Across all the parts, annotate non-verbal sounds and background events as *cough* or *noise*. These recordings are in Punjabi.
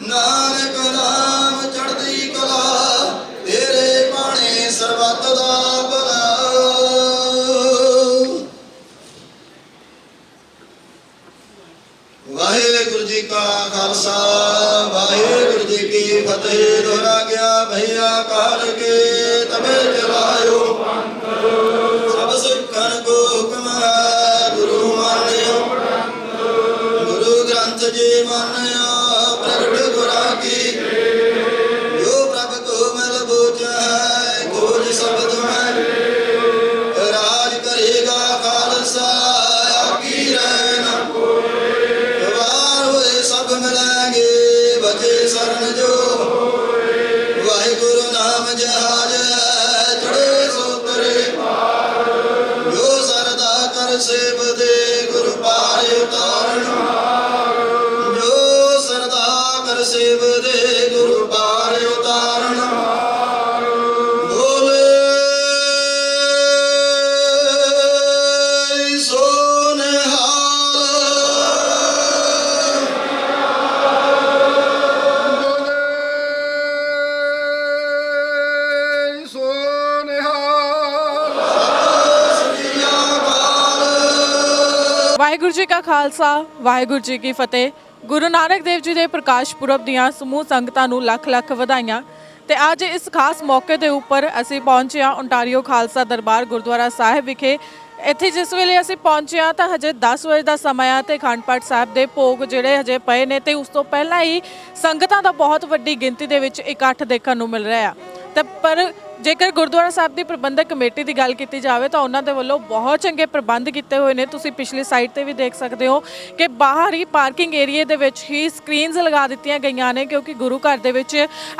ਨਾਨਕ ਨਾਮ ਚੜ੍ਹਦੀ ਕਲਾ ਤੇਰੇ ਬਾਣੇ ਸਰਬੱਤ ਦਾ ਕਾ ਖਾਲਸਾ, ਵਾਹਿਗੁਰੂ ਜੀ ਕੀ ਫਤਿਹ। ਗੁਰੂ ਨਾਨਕ ਦੇਵ ਜੀ ਦੇ ਪ੍ਰਕਾਸ਼ ਪੁਰਬ ਦੀਆਂ ਸਮੂਹ ਸੰਗਤਾਂ ਨੂੰ ਲੱਖ ਲੱਖ ਵਧਾਈਆਂ। ਤੇ ਅੱਜ ਇਸ ਖਾਸ ਮੌਕੇ ਦੇ ਉੱਪਰ ਅਸੀਂ ਪਹੁੰਚੇ ਹਾਂ ਓਨਟਾਰੀਓ ਖਾਲਸਾ ਦਰਬਾਰ ਗੁਰਦੁਆਰਾ ਸਾਹਿਬ ਵਿਖੇ। ਇੱਥੇ ਜਿਸ ਵੇਲੇ ਅਸੀਂ ਪਹੁੰਚੇ ਹਾਂ ਤਾਂ ਹਜੇ 10 ਵਜੇ ਦਾ ਸਮਾਂ ਆ ਤੇ ਅਖੰਡ ਪਾਠ ਸਾਹਿਬ ਦੇ ਭੋਗ ਜਿਹੜੇ ਹਜੇ ਪਏ ਨੇ ਤੇ ਉਸ ਤੋਂ ਪਹਿਲਾਂ ਹੀ ਸੰਗਤਾਂ ਦਾ ਬਹੁਤ ਵੱਡੀ ਗਿਣਤੀ ਦੇ ਵਿੱਚ ਇਕੱਠ ਦੇਖਣ ਨੂੰ ਮਿਲ ਰਿਹਾ। ਆ ਤੇ ਪਰ ਜੇਕਰ ਗੁਰਦੁਆਰਾ ਸਾਹਿਬ ਦੀ ਪ੍ਰਬੰਧਕ ਕਮੇਟੀ ਦੀ ਗੱਲ ਕੀਤੀ ਜਾਵੇ ਤਾਂ ਉਹਨਾਂ ਦੇ ਵੱਲੋਂ ਬਹੁਤ ਚੰਗੇ ਪ੍ਰਬੰਧ ਕੀਤੇ ਹੋਏ ਨੇ। ਤੁਸੀਂ ਪਿਛਲੀ ਸਾਈਡ ਤੇ ਵੀ ਦੇਖ ਸਕਦੇ ਹੋ ਕਿ ਬਾਹਰ ਹੀ ਪਾਰਕਿੰਗ ਏਰੀਆ ਦੇ ਵਿੱਚ ਹੀ ਸਕਰੀਨਸ ਲਗਾ ਦਿੱਤੀਆਂ ਗਈਆਂ ਨੇ ਕਿਉਂਕਿ ਗੁਰੂ ਘਰ ਦੇ ਵਿੱਚ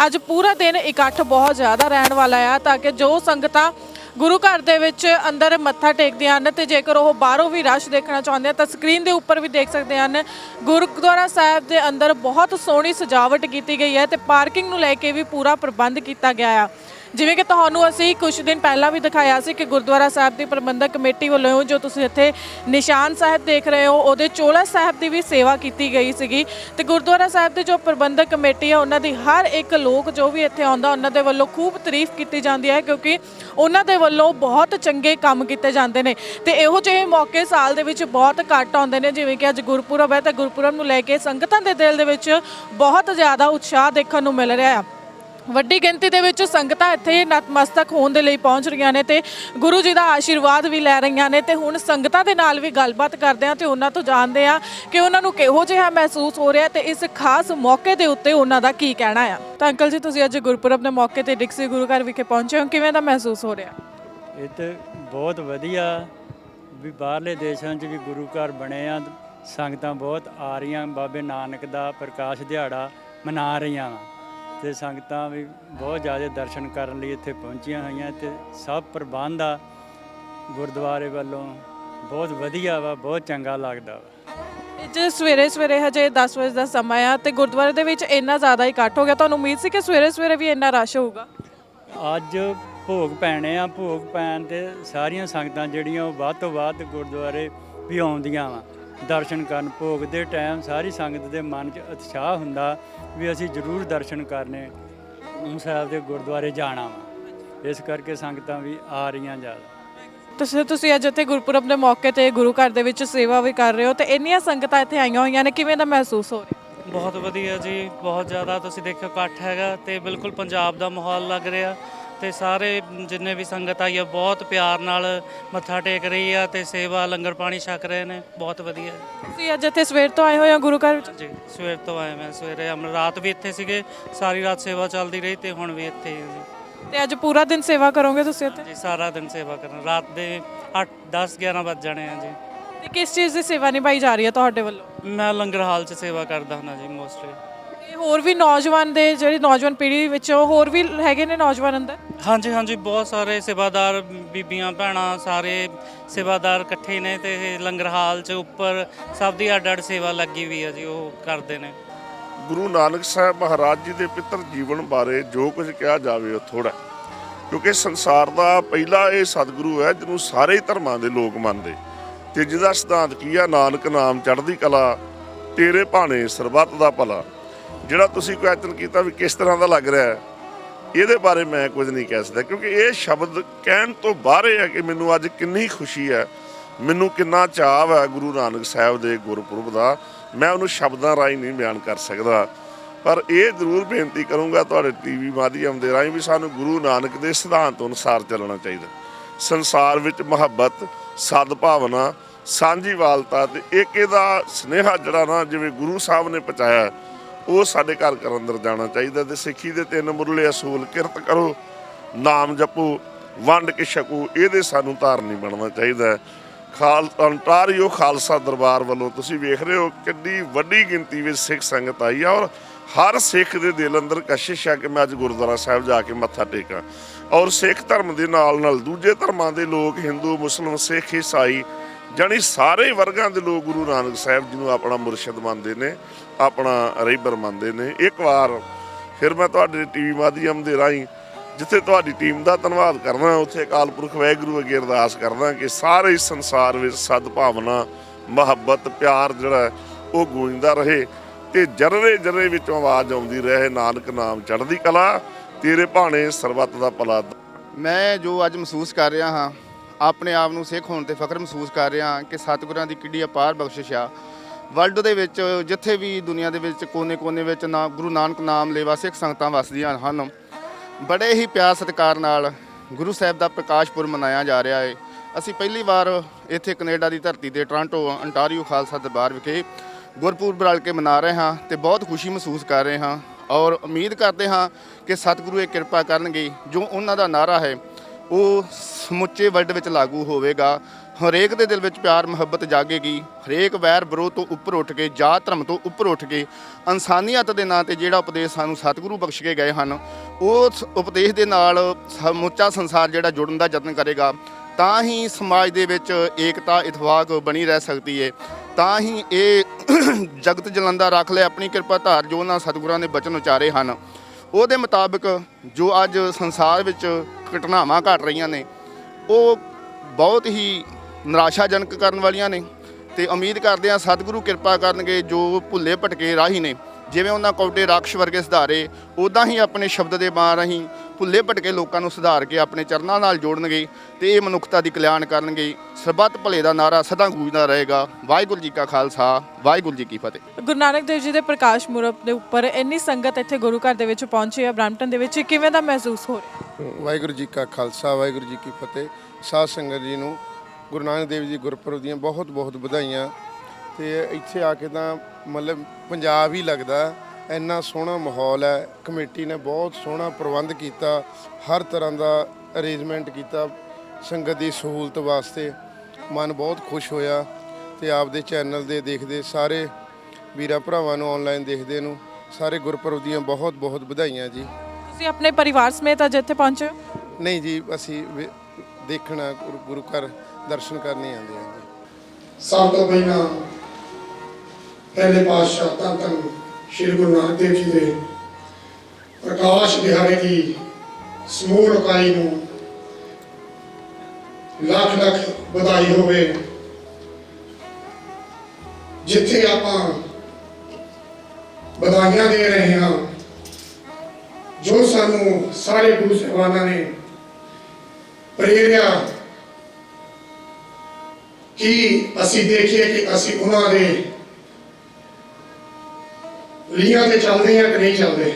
ਅੱਜ ਪੂਰਾ ਦਿਨ ਇਕੱਠ ਬਹੁਤ ਜ਼ਿਆਦਾ ਰਹਿਣ ਵਾਲਾ ਆ ਤਾਂ ਕਿ ਜੋ ਸੰਗਤਾਂ ਗੁਰੂ ਘਰ ਦੇ ਵਿੱਚ ਅੰਦਰ ਮੱਥਾ ਟੇਕਦੀਆਂ ਹਨ ਤੇ ਜੇਕਰ ਉਹ ਬਾਹਰੋਂ ਵੀ ਰਸ਼ ਦੇਖਣਾ ਚਾਹੁੰਦੇ ਆ ਤਾਂ ਸਕਰੀਨ ਦੇ ਉੱਪਰ ਵੀ ਦੇਖ ਸਕਦੇ ਹਨ। ਗੁਰਦੁਆਰਾ ਸਾਹਿਬ ਦੇ ਅੰਦਰ ਬਹੁਤ ਸੋਹਣੀ ਸਜਾਵਟ ਕੀਤੀ ਗਈ ਹੈ ਤੇ ਪਾਰਕਿੰਗ ਨੂੰ ਲੈ ਕੇ ਵੀ ਪੂਰਾ ਪ੍ਰਬੰਧ ਕੀਤਾ ਗਿਆ ਆ। ਜਿਵੇਂ ਕਿ ਤੁਹਾਨੂੰ ਅਸੀਂ ਕੁਝ ਦਿਨ ਪਹਿਲਾਂ ਵੀ ਦਿਖਾਇਆ ਸੀ ਕਿ ਗੁਰਦੁਆਰਾ ਸਾਹਿਬ ਦੀ ਪ੍ਰਬੰਧਕ ਕਮੇਟੀ ਵੱਲੋਂ ਜੋ ਤੁਸੀਂ ਇੱਥੇ ਨਿਸ਼ਾਨ ਸਾਹਿਬ ਦੇਖ ਰਹੇ ਹੋ, ਉਹਦੇ ਚੋਲਾ ਸਾਹਿਬ ਦੀ ਵੀ ਸੇਵਾ ਕੀਤੀ ਗਈ ਸੀਗੀ। ਤੇ ਗੁਰਦੁਆਰਾ ਸਾਹਿਬ ਦੀ ਜੋ ਪ੍ਰਬੰਧਕ ਕਮੇਟੀ ਹੈ ਉਹਨਾਂ ਦੀ ਹਰ ਇੱਕ ਲੋਕ ਜੋ ਵੀ ਇੱਥੇ ਆਉਂਦਾ, ਉਹਨਾਂ ਦੇ ਵੱਲੋਂ ਖੂਬ ਤਾਰੀਫ ਕੀਤੀ ਜਾਂਦੀ ਹੈ, ਕਿਉਂਕਿ ਉਹਨਾਂ ਦੇ ਵੱਲੋਂ ਬਹੁਤ ਚੰਗੇ ਕੰਮ ਕੀਤੇ ਜਾਂਦੇ ਨੇ। ਤੇ ਇਹੋ ਜਿਹੇ ਮੌਕੇ ਸਾਲ ਦੇ ਵਿੱਚ ਬਹੁਤ ਘੱਟ ਆਉਂਦੇ ਨੇ, ਜਿਵੇਂ ਕਿ ਅੱਜ ਗੁਰਪੁਰਬ ਹੈ, ਤਾਂ ਗੁਰਪੁਰਬ ਨੂੰ ਲੈ ਕੇ ਸੰਗਤਾਂ ਦੇ ਦਿਲ ਦੇ ਵਿੱਚ ਬਹੁਤ ਜ਼ਿਆਦਾ ਉਤਸ਼ਾਹ ਦੇਖਣ ਨੂੰ ਮਿਲ ਰਿਹਾ ਹੈ। ਵੱਡੀ ਗਿਣਤੀ ਦੇ ਵਿੱਚ ਸੰਗਤਾਂ ਇੱਥੇ ਨਤਮਸਤਕ ਹੋਣ ਦੇ ਲਈ ਪਹੁੰਚ ਰਹੀਆਂ ਨੇ ਤੇ ਗੁਰੂ ਜੀ ਦਾ ਆਸ਼ੀਰਵਾਦ ਵੀ ਲੈ ਰਹੀਆਂ ਨੇ ਤੇ ਹੁਣ ਸੰਗਤਾਂ ਦੇ ਨਾਲ ਵੀ ਗੱਲਬਾਤ ਕਰਦੇ ਆ ਤੇ ਉਹਨਾਂ ਤੋਂ ਜਾਣਦੇ ਆ ਕਿ ਉਹਨਾਂ ਨੂੰ ਕਿਹੋ ਜਿਹਾ ਮਹਿਸੂਸ ਹੋ ਰਿਹਾ ਤੇ ਇਸ ਖਾਸ ਮੌਕੇ ਦੇ ਉੱਤੇ ਉਹਨਾਂ ਦਾ ਕੀ ਕਹਿਣਾ ਆ। ਤਾਂ ਅੰਕਲ ਜੀ, ਤੁਸੀਂ ਅੱਜ ਗੁਰਪੁਰਬ ਦੇ ਮੌਕੇ ਤੇ ਡਿਕਸੀ ਗੁਰੂ ਘਰ ਵਿਖੇ ਪਹੁੰਚੇ ਹੋ। ਕਿਵੇਂ ਦਾ ਮਹਿਸੂਸ ਹੋ ਰਿਹਾ? ਇਹ ਤੇ ਬਹੁਤ ਵਧੀਆ। ਵੀ ਬਾਹਰਲੇ ਦੇਸ਼ਾਂ 'ਚ ਵੀ ਗੁਰੂ ਘਰ ਬਣੇ ਆ। ਸੰਗਤਾਂ ਬਹੁਤ ਆ ਰਹੀਆਂ। ਬਾਬੇ ਨਾਨਕ ਦਾ ਪ੍ਰਕਾਸ਼ ਦਿਹਾੜਾ ਮਨਾ ਰਹੀਆਂ ਵਾ। ਤੇ ਸੰਗਤਾਂ ਵੀ ਬਹੁਤ ਜ਼ਿਆਦਾ ਦਰਸ਼ਨ ਕਰਨ ਲਈ ਇੱਥੇ ਪਹੁੰਚੀਆਂ ਹੋਈਆਂ ਤੇ ਸਭ ਪ੍ਰਬੰਧ ਆ ਗੁਰਦੁਆਰੇ ਵੱਲੋਂ। ਬਹੁਤ ਵਧੀਆ ਵਾ ਬਹੁਤ ਚੰਗਾ ਲੱਗਦਾ ਵਾ। ਜੇ ਸਵੇਰੇ ਸਵੇਰੇ ਹਜੇ 10 ਵਜੇ ਦਾ ਸਮਾਂ ਆ ਤੇ ਗੁਰਦੁਆਰੇ ਦੇ ਵਿੱਚ ਇੰਨਾ ਜ਼ਿਆਦਾ ਇਕੱਠ ਹੋ ਗਿਆ ਤੁਹਾਨੂੰ ਉਮੀਦ ਸੀ ਕਿ ਸਵੇਰੇ ਸਵੇਰੇ ਵੀ ਇੰਨਾ ਰਸ਼ ਹੋਊਗਾ? ਅੱਜ ਭੋਗ ਪੈਣੇ ਆ ਭੋਗ ਪੈਣ ਤੇ ਸਾਰੀਆਂ ਸੰਗਤਾਂ ਜਿਹੜੀਆਂ ਉਹ ਵੱਧ ਤੋਂ ਵੱਧ ਗੁਰਦੁਆਰੇ ਵੀ ਆਉਂਦੀਆਂ ਵਾ। ਦਰਸ਼ਨ ਕਰਨ ਭੋਗ ਦੇ ਟਾਈਮ ਸਾਰੀ ਸੰਗਤ ਦੇ ਮਨ 'ਚ ਉਤਸ਼ਾਹ ਹੁੰਦਾ ਵੀ ਅਸੀਂ ਜ਼ਰੂਰ ਦਰਸ਼ਨ ਕਰਨੇ ਊਂ ਸਾਹਿਬ ਦੇ ਗੁਰਦੁਆਰੇ ਜਾਣਾ ਵਾ। ਇਸ ਕਰਕੇ ਸੰਗਤਾਂ ਵੀ ਆ ਰਹੀਆਂ ਜ਼ਿਆਦਾ। ਤੁਸੀਂ ਤੁਸੀਂ ਅੱਜ ਇੱਥੇ ਗੁਰਪੁਰਬ ਦੇ ਮੌਕੇ ਤੇ ਗੁਰੂ ਘਰ ਦੇ ਵਿੱਚ ਸੇਵਾ ਵੀ ਕਰ ਰਹੇ ਹੋ ਤੇ ਇੰਨੀਆਂ ਸੰਗਤਾਂ ਇੱਥੇ ਆਈਆਂ ਹੋਈਆਂ ਨੇ ਕਿਵੇਂ ਦਾ ਮਹਿਸੂਸ ਹੋ ਰਿਹਾ? ਬਹੁਤ ਵਧੀਆ ਜੀ ਬਹੁਤ ਜ਼ਿਆਦਾ ਤੁਸੀਂ ਦੇਖੋ ਇਕੱਠ ਹੈਗਾ ਤੇ ਬਿਲਕੁਲ ਪੰਜਾਬ ਦਾ ਮਾਹੌਲ ਲੱਗ ਰਿਹਾ। ਤੇ ਸਾਰੇ ਜਿੰਨੇ ਵੀ ਸੰਗਤ ਆਈ ਆ ਬਹੁਤ ਪਿਆਰ ਨਾਲ ਮੱਥਾ ਟੇਕ ਰਹੀ ਆ ਤੇ ਸੇਵਾ ਲੰਗਰ ਪਾਣੀ ਛਕ ਰਹੇ ਨੇ ਬਹੁਤ ਵਧੀਆ। ਤੁਸੀਂ ਅੱਜ ਇੱਥੇ ਸਵੇਰ ਤੋਂ ਆਏ ਹੋਏ ਹੋ ਗੁਰੂ ਘਰ ਵਿੱਚ? ਜੀ ਸਵੇਰ ਤੋਂ ਆਏ ਮੈਂ ਸਵੇਰੇ ਅਮ ਰਾਤ ਵੀ ਇੱਥੇ ਸੀਗੇ ਸਾਰੀ ਰਾਤ ਸੇਵਾ ਚੱਲਦੀ ਰਹੀ ਤੇ ਹੁਣ ਵੀ ਇੱਥੇ ਹੀ ਹਾਂ ਤੇ ਅੱਜ ਪੂਰਾ ਦਿਨ ਸੇਵਾ ਕਰੋਗੇ ਤੁਸੀਂ ਇੱਥੇ? ਜੀ ਜੀ ਸਾਰਾ ਦਿਨ ਸੇਵਾ ਕਰਨ ਰਾਤ ਦੇ 8 10 11 ਵੱਜ ਜਾਣੇ ਆ ਜੀ। ਤੇ ਕਿਸ ਚੀਜ਼ ਦੀ ਸੇਵਾ ਨਿਭਾਈ ਜਾ ਰਹੀ ਹੈ ਤੁਹਾਡੇ ਵੱਲੋਂ? ਮੈਂ ਲੰਗਰ ਹਾਲ 'ਚ ਸੇਵਾ ਕਰਦਾ ਹੁੰਦਾ ਜੀ ਮੋਸਟਲੀ ਹੋਰ ਵੀ ਨੌਜਵਾਨ ਦੇ ਜਿਹੜੀ ਨੌਜਵਾਨ ਪੀੜ੍ਹੀ ਵਿੱਚ ਹੋਰ ਵੀ ਹੈਗੇ ਨੇ ਨੌਜਵਾਨ ਅੰਦਰ? ਹਾਂਜੀ ਹਾਂਜੀ ਬਹੁਤ ਸਾਰੇ ਸੇਵਾਦਾਰ ਬੀਬੀਆਂ ਭੈਣਾਂ ਸਾਰੇ ਸੇਵਾਦਾਰ ਇਕੱਠੇ ਨੇ ਤੇ ਇਹ ਲੰਗਰ ਹਾਲ 'ਚ ਉੱਪਰ ਸਭ ਦੀ ਅੱਡ ਅੱਡ ਸੇਵਾ ਲੱਗੀ ਵੀ ਆ ਜੀ ਉਹ ਕਰਦੇ ਨੇ। ਗੁਰੂ ਨਾਨਕ ਸਾਹਿਬ ਮਹਾਰਾਜ ਜੀ ਦੇ ਪਿੱਤਰ ਜੀਵਨ ਬਾਰੇ ਜੋ ਕੁਝ ਕਿਹਾ ਜਾਵੇ ਉਹ ਥੋੜਾ ਕਿਉਂਕਿ ਸੰਸਾਰ ਦਾ ਪਹਿਲਾ ਇਹ ਸਤਿਗੁਰੂ ਹੈ ਜਿਹਨੂੰ ਸਾਰੇ ਹੀ ਧਰਮਾਂ ਦੇ ਲੋਕ ਮੰਨਦੇ। ਤੇ ਜਿਹਦਾ ਸਿਧਾਂਤ ਕੀ ਆ? ਨਾਨਕ ਨਾਮ ਚੜ੍ਹਦੀ ਕਲਾ ਤੇਰੇ ਭਾਣੇ ਸਰਬੱਤ ਦਾ ਭਲਾ। ਜਿਹੜਾ ਤੁਸੀਂ ਕੁਐਸਚਨ ਕੀਤਾ ਵੀ ਕਿਸ ਤਰ੍ਹਾਂ ਦਾ ਲੱਗ ਰਿਹਾ ਹੈ, ਇਹਦੇ ਬਾਰੇ ਮੈਂ ਕੁਝ ਨਹੀਂ ਕਹਿ ਸਕਦਾ, ਕਿਉਂਕਿ ਇਹ ਸ਼ਬਦ ਕਹਿਣ ਤੋਂ ਬਾਹਰ ਹੈ ਕਿ ਮੈਨੂੰ ਅੱਜ ਕਿੰਨੀ ਖੁਸ਼ੀ ਹੈ, ਮੈਨੂੰ ਕਿੰਨਾ ਚਾਅ ਹੈ ਗੁਰੂ ਨਾਨਕ ਸਾਹਿਬ ਦੇ ਗੁਰਪੁਰਬ ਦਾ, ਮੈਂ ਉਹਨੂੰ ਸ਼ਬਦਾਂ ਰਾਹੀਂ ਨਹੀਂ ਬਿਆਨ ਕਰ ਸਕਦਾ। ਪਰ ਇਹ ਜ਼ਰੂਰ ਬੇਨਤੀ ਕਰੂੰਗਾ ਤੁਹਾਡੇ ਟੀਵੀ ਮਾਧਿਅਮ ਦੇ ਰਾਹੀਂ ਵੀ ਸਾਨੂੰ ਗੁਰੂ ਨਾਨਕ ਦੇ ਸਿਧਾਂਤ ਅਨੁਸਾਰ ਚੱਲਣਾ ਚਾਹੀਦਾ। ਸੰਸਾਰ ਵਿੱਚ ਮੁਹੱਬਤ, ਸਦਭਾਵਨਾ ਸਾਂਝੀਵਾਲਤਾ ਤੇ ਏਕੇ ਦਾ ਸਨੇਹਾ ਜਿਹੜਾ ਨਾ, ਜਿਵੇਂ ਗੁਰੂ ਸਾਹਿਬ ਨੇ ਪਹੁੰਚਾਇਆ ਉਹ ਸਾਡੇ ਘਰ ਘਰ ਅੰਦਰ ਜਾਣਾ ਚਾਹੀਦਾ ਤੇ ਸਿੱਖੀ ਦੇ ਤਿੰਨ ਮੁਰਲੇ ਅਸੂਲ, ਕਿਰਤ ਕਰੋ, ਨਾਮ ਜਪੋ, ਵੰਡ ਕੇ ਛਕੋ, ਇਹਦੇ ਸਾਨੂੰ ਧਾਰਨੀ ਬਣਨਾ ਚਾਹੀਦਾ ਖਾਲ ਅੰਟਾਰੀਓ, ਖਾਲਸਾ ਦਰਬਾਰ ਵੱਲੋਂ ਤੁਸੀਂ ਵੇਖ ਰਹੇ ਹੋ ਕਿੰਨੀ ਵੱਡੀ ਗਿਣਤੀ ਵਿੱਚ ਸਿੱਖ ਸੰਗਤ ਆਈ ਆ ਔਰ ਹਰ ਸਿੱਖ ਦੇ ਦਿਲ ਅੰਦਰ ਕਸ਼ਿਸ਼ ਆ ਕਿ ਮੈਂ ਅੱਜ ਗੁਰਦੁਆਰਾ ਸਾਹਿਬ ਜਾ ਕੇ ਮੱਥਾ ਟੇਕਾਂ। ਔਰ ਸਿੱਖ ਧਰਮ ਦੇ ਨਾਲ ਨਾਲ ਦੂਜੇ ਧਰਮਾਂ ਦੇ ਲੋਕ, ਹਿੰਦੂ, ਮੁਸਲਮਾਨ, ਸਿੱਖ, ਈਸਾਈ, ਜਾਣੀ ਸਾਰੇ ਵਰਗਾਂ ਦੇ ਲੋਕ ਗੁਰੂ ਨਾਨਕ ਸਾਹਿਬ ਜੀ ਨੂੰ ਆਪਣਾ ਮੁਰਸ਼ਿਦ ਮੰਨਦੇ ਨੇ। ਆਪਣਾ ਰਹਿਬਰ ਮੰਨਦੇ ਨੇ। ਇੱਕ ਵਾਰ ਫਿਰ ਮੈਂ ਤੁਹਾਡੇ ਟੀਵੀ ਮਾਧਿਅਮ ਦੇ ਰਾਹੀਂ ਜਿੱਥੇ ਤੁਹਾਡੀ ਟੀਮ ਦਾ ਧੰਨਵਾਦ ਕਰਨਾ ਉੱਥੇ ਅਕਾਲ ਪੁਰਖ ਵਾਹਿਗੁਰੂ ਅੱਗੇ ਅਰਦਾਸ ਕਰਦਾ ਕਿ ਸਾਰੇ ਸੰਸਾਰ ਵਿੱਚ ਸਦਭਾਵਨਾ, ਮੁਹੱਬਤ, ਪਿਆਰ ਜਿਹੜਾ ਉਹ ਗੂੰਜਦਾ ਰਹੇ ਤੇ ਜਰਰੇ ਜਰਰੇ ਵਿੱਚੋਂ ਆਵਾਜ਼ ਆਉਂਦੀ ਰਹੇ, ਨਾਨਕ ਨਾਮ ਚੜ੍ਹਦੀ ਕਲਾ, ਤੇਰੇ ਭਾਣੇ ਸਰਬੱਤ ਦਾ ਭਲਾ। ਮੈਂ ਜੋ ਅੱਜ ਮਹਿਸੂਸ ਕਰ ਰਿਹਾ ਹਾਂ, ਆਪਣੇ ਆਪ ਨੂੰ ਸਿੱਖ ਹੋਣ ਤੇ ਫਖਰ ਮਹਿਸੂਸ ਕਰ ਰਿਹਾ ਕਿ ਸਤਿਗੁਰਾਂ ਦੀ ਕਿੱਡੀ ਅਪਾਰ ਬਖਸ਼ਿਸ਼ ਆ। ਵਰਲਡ ਦੇ ਵਿੱਚ, ਜਿੱਥੇ ਵੀ ਦੁਨੀਆ ਦੇ ਵਿੱਚ ਕੋਨੇ-ਕੋਨੇ ਵਿੱਚ ਨਾ, ਗੁਰੂ ਨਾਨਕ ਨਾਮ ਲੇਵਾ ਸਿੱਖ ਸੰਗਤਾਂ ਵਸਦੀਆਂ ਹਨ। ਬੜੇ ਹੀ ਪਿਆਰ ਸਤਿਕਾਰ ਨਾਲ ਗੁਰੂ ਸਾਹਿਬ ਦਾ ਪ੍ਰਕਾਸ਼ ਪੁਰਬ ਮਨਾਇਆ ਜਾ ਰਿਹਾ ਹੈ ਅਸੀਂ ਪਹਿਲੀ ਵਾਰ ਇੱਥੇ ਕੈਨੇਡਾ ਦੀ ਧਰਤੀ ਤੇ ਟੋਰਾਂਟੋ ਅੰਟਾਰੀਓ ਖਾਲਸਾ ਦਰਬਾਰ ਵਿਖੇ ਗੁਰਪੁਰਬ ਰਲ ਕੇ ਮਨਾ ਰਹੇ ਹਾਂ ਤੇ ਬਹੁਤ ਖੁਸ਼ੀ ਮਹਿਸੂਸ ਕਰ ਰਹੇ ਹਾਂ ਔਰ ਉਮੀਦ ਕਰਦੇ ਹਾਂ ਕਿ ਸਤਿਗੁਰੂ ਇਹ ਕਿਰਪਾ ਕਰਨਗੇ। ਜੋ ਉਹਨਾਂ ਦਾ ਨਾਰਾ ਹੈ, ਉਹ ਸਮੁੱਚੇ ਵਰਲਡ ਵਿੱਚ ਲਾਗੂ ਹੋਵੇਗਾ। ਹਰੇਕ ਦੇ ਦਿਲ ਵਿੱਚ ਪਿਆਰ, ਮੁਹੱਬਤ ਜਾਗੇਗੀ। ਹਰੇਕ ਵੈਰ ਵਿਰੋਧ ਤੋਂ ਉੱਪਰ ਉੱਠ ਕੇ ਜਾਤ ਧਰਮ ਤੋਂ ਉੱਪਰ ਉੱਠ ਕੇ, ਇਨਸਾਨੀਅਤ ਦੇ ਨਾਂ ਤੇ ਜਿਹੜਾ ਉਪਦੇਸ਼ ਸਾਨੂੰ ਸਤਿਗੁਰੂ ਬਖਸ਼ ਕੇ ਗਏ ਹਨ, ਉਸ ਉਪਦੇਸ਼ ਦੇ ਨਾਲ ਸਮੁੱਚਾ ਸੰਸਾਰ ਜਿਹੜਾ ਜੁੜਨ ਦਾ ਯਤਨ ਕਰੇਗਾ, ਤਾਂ ਹੀ ਸਮਾਜ ਦੇ ਵਿੱਚ ਏਕਤਾ ਇਤਫਾਕ ਬਣੀ ਰਹਿ ਸਕਦੀ ਹੈ ਤਾਂ ਹੀ ਇਹ *coughs* ਜਗਤ ਜਲੰਦਾ ਰੱਖ ਲੈ ਆਪਣੀ ਕਿਰਪਾ ਧਾਰ ਜੋ ਉਹਨਾਂ ਸਤਿਗੁਰਾਂ ਨੇ ਬਚਨ ਉਚਾਰੇ ਹਨ। ਉਹਦੇ ਮੁਤਾਬਕ ਜੋ ਅੱਜ ਸੰਸਾਰ ਵਿੱਚ ਘਟਨਾਵਾਂ ਘਟ ਰਹੀਆਂ ਨੇ, ਉਹ ਬਹੁਤ ਹੀ ਨਿਰਾਸ਼ਾਜਨਕ ਕਰਨ ਵਾਲੀਆਂ ਨੇ ਤੇ ਉਮੀਦ ਕਰਦੇ ਹਾਂ ਸਤਿਗੁਰੂ ਕਿਰਪਾ ਕਰਨਗੇ ਜੋ ਭੁੱਲੇ ਭਟਕੇ ਰਾਹੀ ਨੇ। ਜਿਵੇਂ ਉਹਨਾਂ ਕੌਟੇ ਰਾਖਸ਼ ਵਰਗੇ ਸੁਧਾਰੇ ਉਦਾਂ ਹੀ ਆਪਣੇ ਸ਼ਬਦ ਦੇ ਬਾਣ ਰਾਹੀਂ ਭੁੱਲੇ ਭਟਕੇ ਲੋਕਾਂ ਨੂੰ ਸੁਧਾਰ ਕੇ ਆਪਣੇ ਚਰਨਾਂ ਨਾਲ ਜੋੜਨਗੇ ਤੇ ਇਹ ਮਨੁੱਖਤਾ ਦੀ ਕਲਿਆਣ ਕਰਨਗੇ। ਸਰਬੱਤ ਭਲੇ ਦਾ ਨਾਰਾ ਸਦਾ ਗੂੰਜਦਾ ਰਹੇਗਾ। ਵਾਹਿਗੁਰੂ ਜੀ ਕਾ ਖਾਲਸਾ ਵਾਹਿਗੁਰੂ ਜੀ ਕੀ ਫਤਿਹ। ਗੁਰੂ ਨਾਨਕ ਦੇਵ ਜੀ ਦੇ ਪ੍ਰਕਾਸ਼ ਪੁਰਬ ਦੇ ਉੱਪਰ ਇੰਨੀ ਸੰਗਤ ਇੱਥੇ ਗੁਰੂ ਘਰ ਦੇ ਵਿੱਚ ਪਹੁੰਚੀ ਹੈ ਬ੍ਰਾਂਪਟਨ ਦੇ ਵਿੱਚ ਕਿਵੇਂ ਦਾ ਮਹਿਸੂਸ ਹੋ ਰਿਹਾ? ਵਾਹਿਗੁਰੂ ਜੀ ਕਾ ਖਾਲਸਾ ਵਾਹਿਗੁਰੂ ਜੀ ਕੀ ਫਤਿਹ। ਸਾਧ ਸੰਗਤ ਜੀ ਨੂੰ ਗੁਰੂ ਨਾਨਕ ਦੇਵ ਜੀ ਗੁਰਪੁਰਬ ਦੀਆਂ ਬਹੁਤ ਬਹੁਤ ਵਧਾਈਆਂ। ਤੇ ਇੱਥੇ ਆ ਕੇ ਤਾਂ ਮਤਲਬ ਪੰਜਾਬ ਹੀ ਲੱਗਦਾ। ਇੰਨਾ ਸੋਹਣਾ ਮਾਹੌਲ ਹੈ। ਕਮੇਟੀ ਨੇ ਬਹੁਤ ਸੋਹਣਾ ਪ੍ਰਬੰਧ ਕੀਤਾ। ਹਰ ਤਰ੍ਹਾਂ ਦਾ ਅਰੇਂਜਮੈਂਟ ਕੀਤਾ ਸੰਗਤ ਦੀ ਸਹੂਲਤ ਵਾਸਤੇ। ਮਨ ਬਹੁਤ ਖੁਸ਼ ਹੋਇਆ ਤੇ ਆਪਦੇ ਚੈਨਲ ਦੇ ਦੇਖਦੇ ਸਾਰੇ ਵੀਰਾਂ ਭਰਾਵਾਂ ਨੂੰ ਆਨਲਾਈਨ ਦੇਖਦੇ ਨੂੰ ਸਾਰੇ ਗੁਰਪੁਰਬ ਦੀਆਂ ਬਹੁਤ ਬਹੁਤ ਵਧਾਈਆਂ ਜੀ। ਤੁਸੀਂ ਆਪਣੇ ਪਰਿਵਾਰ ਸਮੇਤ ਅੱਜ ਇੱਥੇ ਪਹੁੰਚੇ ਹੋ? ਨਹੀਂ ਜੀ ਅਸੀਂ ਵੇ- ਦੇਖਣਾ ਗੁਰੂ ਗੁਰੂ ਘਰ। ਦਰਸ਼ਨ ਕਰਨੇ ਆਉਂਦੇ ਹਾਂ ਸਭ ਤੋਂ ਪਹਿਲਾਂ ਪਹਿਲੇ ਪਾਤਸ਼ਾਹ ਧੰਨ ਧੰਨ ਸ਼੍ਰੀ ਗੁਰੂ ਨਾਨਕ ਦੇਵ ਜੀ ਦੇ ਪ੍ਰਕਾਸ਼ ਦਿਹਾੜੇ ਦੀ ਸਮੂਹ ਲੋਕਾਈ ਨੂੰ ਲੱਖ ਲੱਖ ਵਧਾਈ ਹੋਵੇ। ਜਿੱਥੇ ਆਪਾਂ ਵਧਾਈਆਂ ਦੇ ਰਹੇ ਹਾਂ, ਜੋ ਸਾਨੂੰ ਸਾਰੇ ਗੁਰੂ ਸਾਹਿਬਾਨਾਂ ਨੇ ਪ੍ਰੇਰਿਆ ਕਿ ਅਸੀਂ ਦੇਖੀਏ ਕਿ ਅਸੀਂ ਉਹਨਾਂ ਦੇ ਲੀਹਾਂ ਤੇ ਚੱਲਦੇ ਹਾਂ ਕਿ ਨਹੀਂ ਚੱਲਦੇ।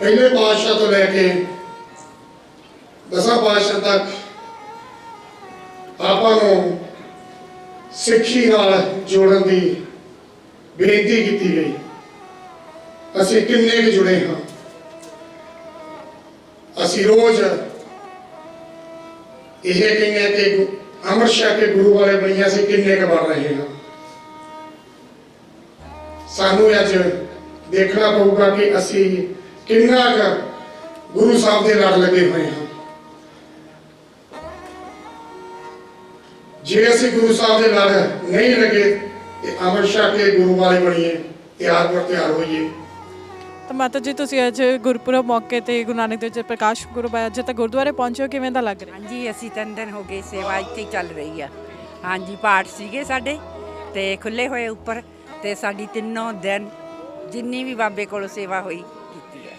ਪਹਿਲੇ ਪਾਤਸ਼ਾਹ ਤੋਂ ਲੈ ਕੇ ਦਸਾਂ ਪਾਤਸ਼ਾਹ ਤੱਕ ਆਪਾਂ ਨੂੰ ਸਿੱਖੀ ਨਾਲ ਜੋੜਨ ਦੀ ਬੇਨਤੀ ਕੀਤੀ ਗਈ। ਅਸੀਂ ਕਿੰਨੇ ਕੁ ਜੁੜੇ ਹਾਂ? ਅਸੀਂ ਰੋਜ਼ ਇਹ ਕਹਿੰਦੇ ਕਿ ਗੁ- ਅੰਮ੍ਰਿਤ ਕੇ ਗੁਰੂ ਵਾਲੇ ਬਣੀਆਂ ਸੀ, ਕਿੰਨੇ ਕੁ ਬਣ ਰਹੇ ਹਾਂ ਸਾਨੂੰ ਅੱਜ ਦੇਖਣਾ ਪਊਗਾ ਕਿ ਅਸੀਂ ਕਿੰਨਾ ਕੁ ਗੁਰੂ ਸਾਹਿਬ ਦੇ ਲੜ ਲੱਗੇ ਹੋਏ ਹਾਂ। ਜੇ ਅਸੀਂ ਗੁਰੂ ਸਾਹਿਬ ਦੇ ਲੜ ਨਹੀਂ ਲੱਗੇ, ਤੇ ਅੰਮ੍ਰਿਤ ਸ਼ਾਹ ਕੇ ਗੁਰੂ ਵਾਲੇ ਬਣੀਏ ਤਿਆਰ ਪਰ ਤਿਆਰ ਹੋਈਏ। ਤਾਂ ਮਾਤਾ ਜੀ ਤੁਸੀਂ ਅੱਜ ਗੁਰਪੁਰਬ ਮੌਕੇ ਤੇ ਗੁਰੂ ਨਾਨਕ ਦੇਵ ਜੀ ਪ੍ਰਕਾਸ਼ ਪੁਰਬ ਹੈ ਅੱਜ ਤੱਕ ਗੁਰਦੁਆਰੇ ਪਹੁੰਚੇ ਹੋ ਕਿਵੇਂ ਦਾ ਲੱਗ ਰਿਹਾ? ਹਾਂਜੀ ਅਸੀਂ ਤਿੰਨ ਦਿਨ ਹੋ ਗਏ ਸੇਵਾ ਇੱਥੇ ਹੀ ਚੱਲ ਰਹੀ ਆ। ਹਾਂਜੀ ਪਾਠ ਸੀਗੇ ਸਾਡੇ ਤੇ ਖੁੱਲੇ ਹੋਏ ਉੱਪਰ ਤੇ ਸਾਡੀ ਤਿੰਨੋਂ ਦਿਨ ਜਿੰਨੀ ਵੀ ਬਾਬੇ ਕੋਲੋਂ ਸੇਵਾ ਹੋਈ ਕੀਤੀ ਹੈ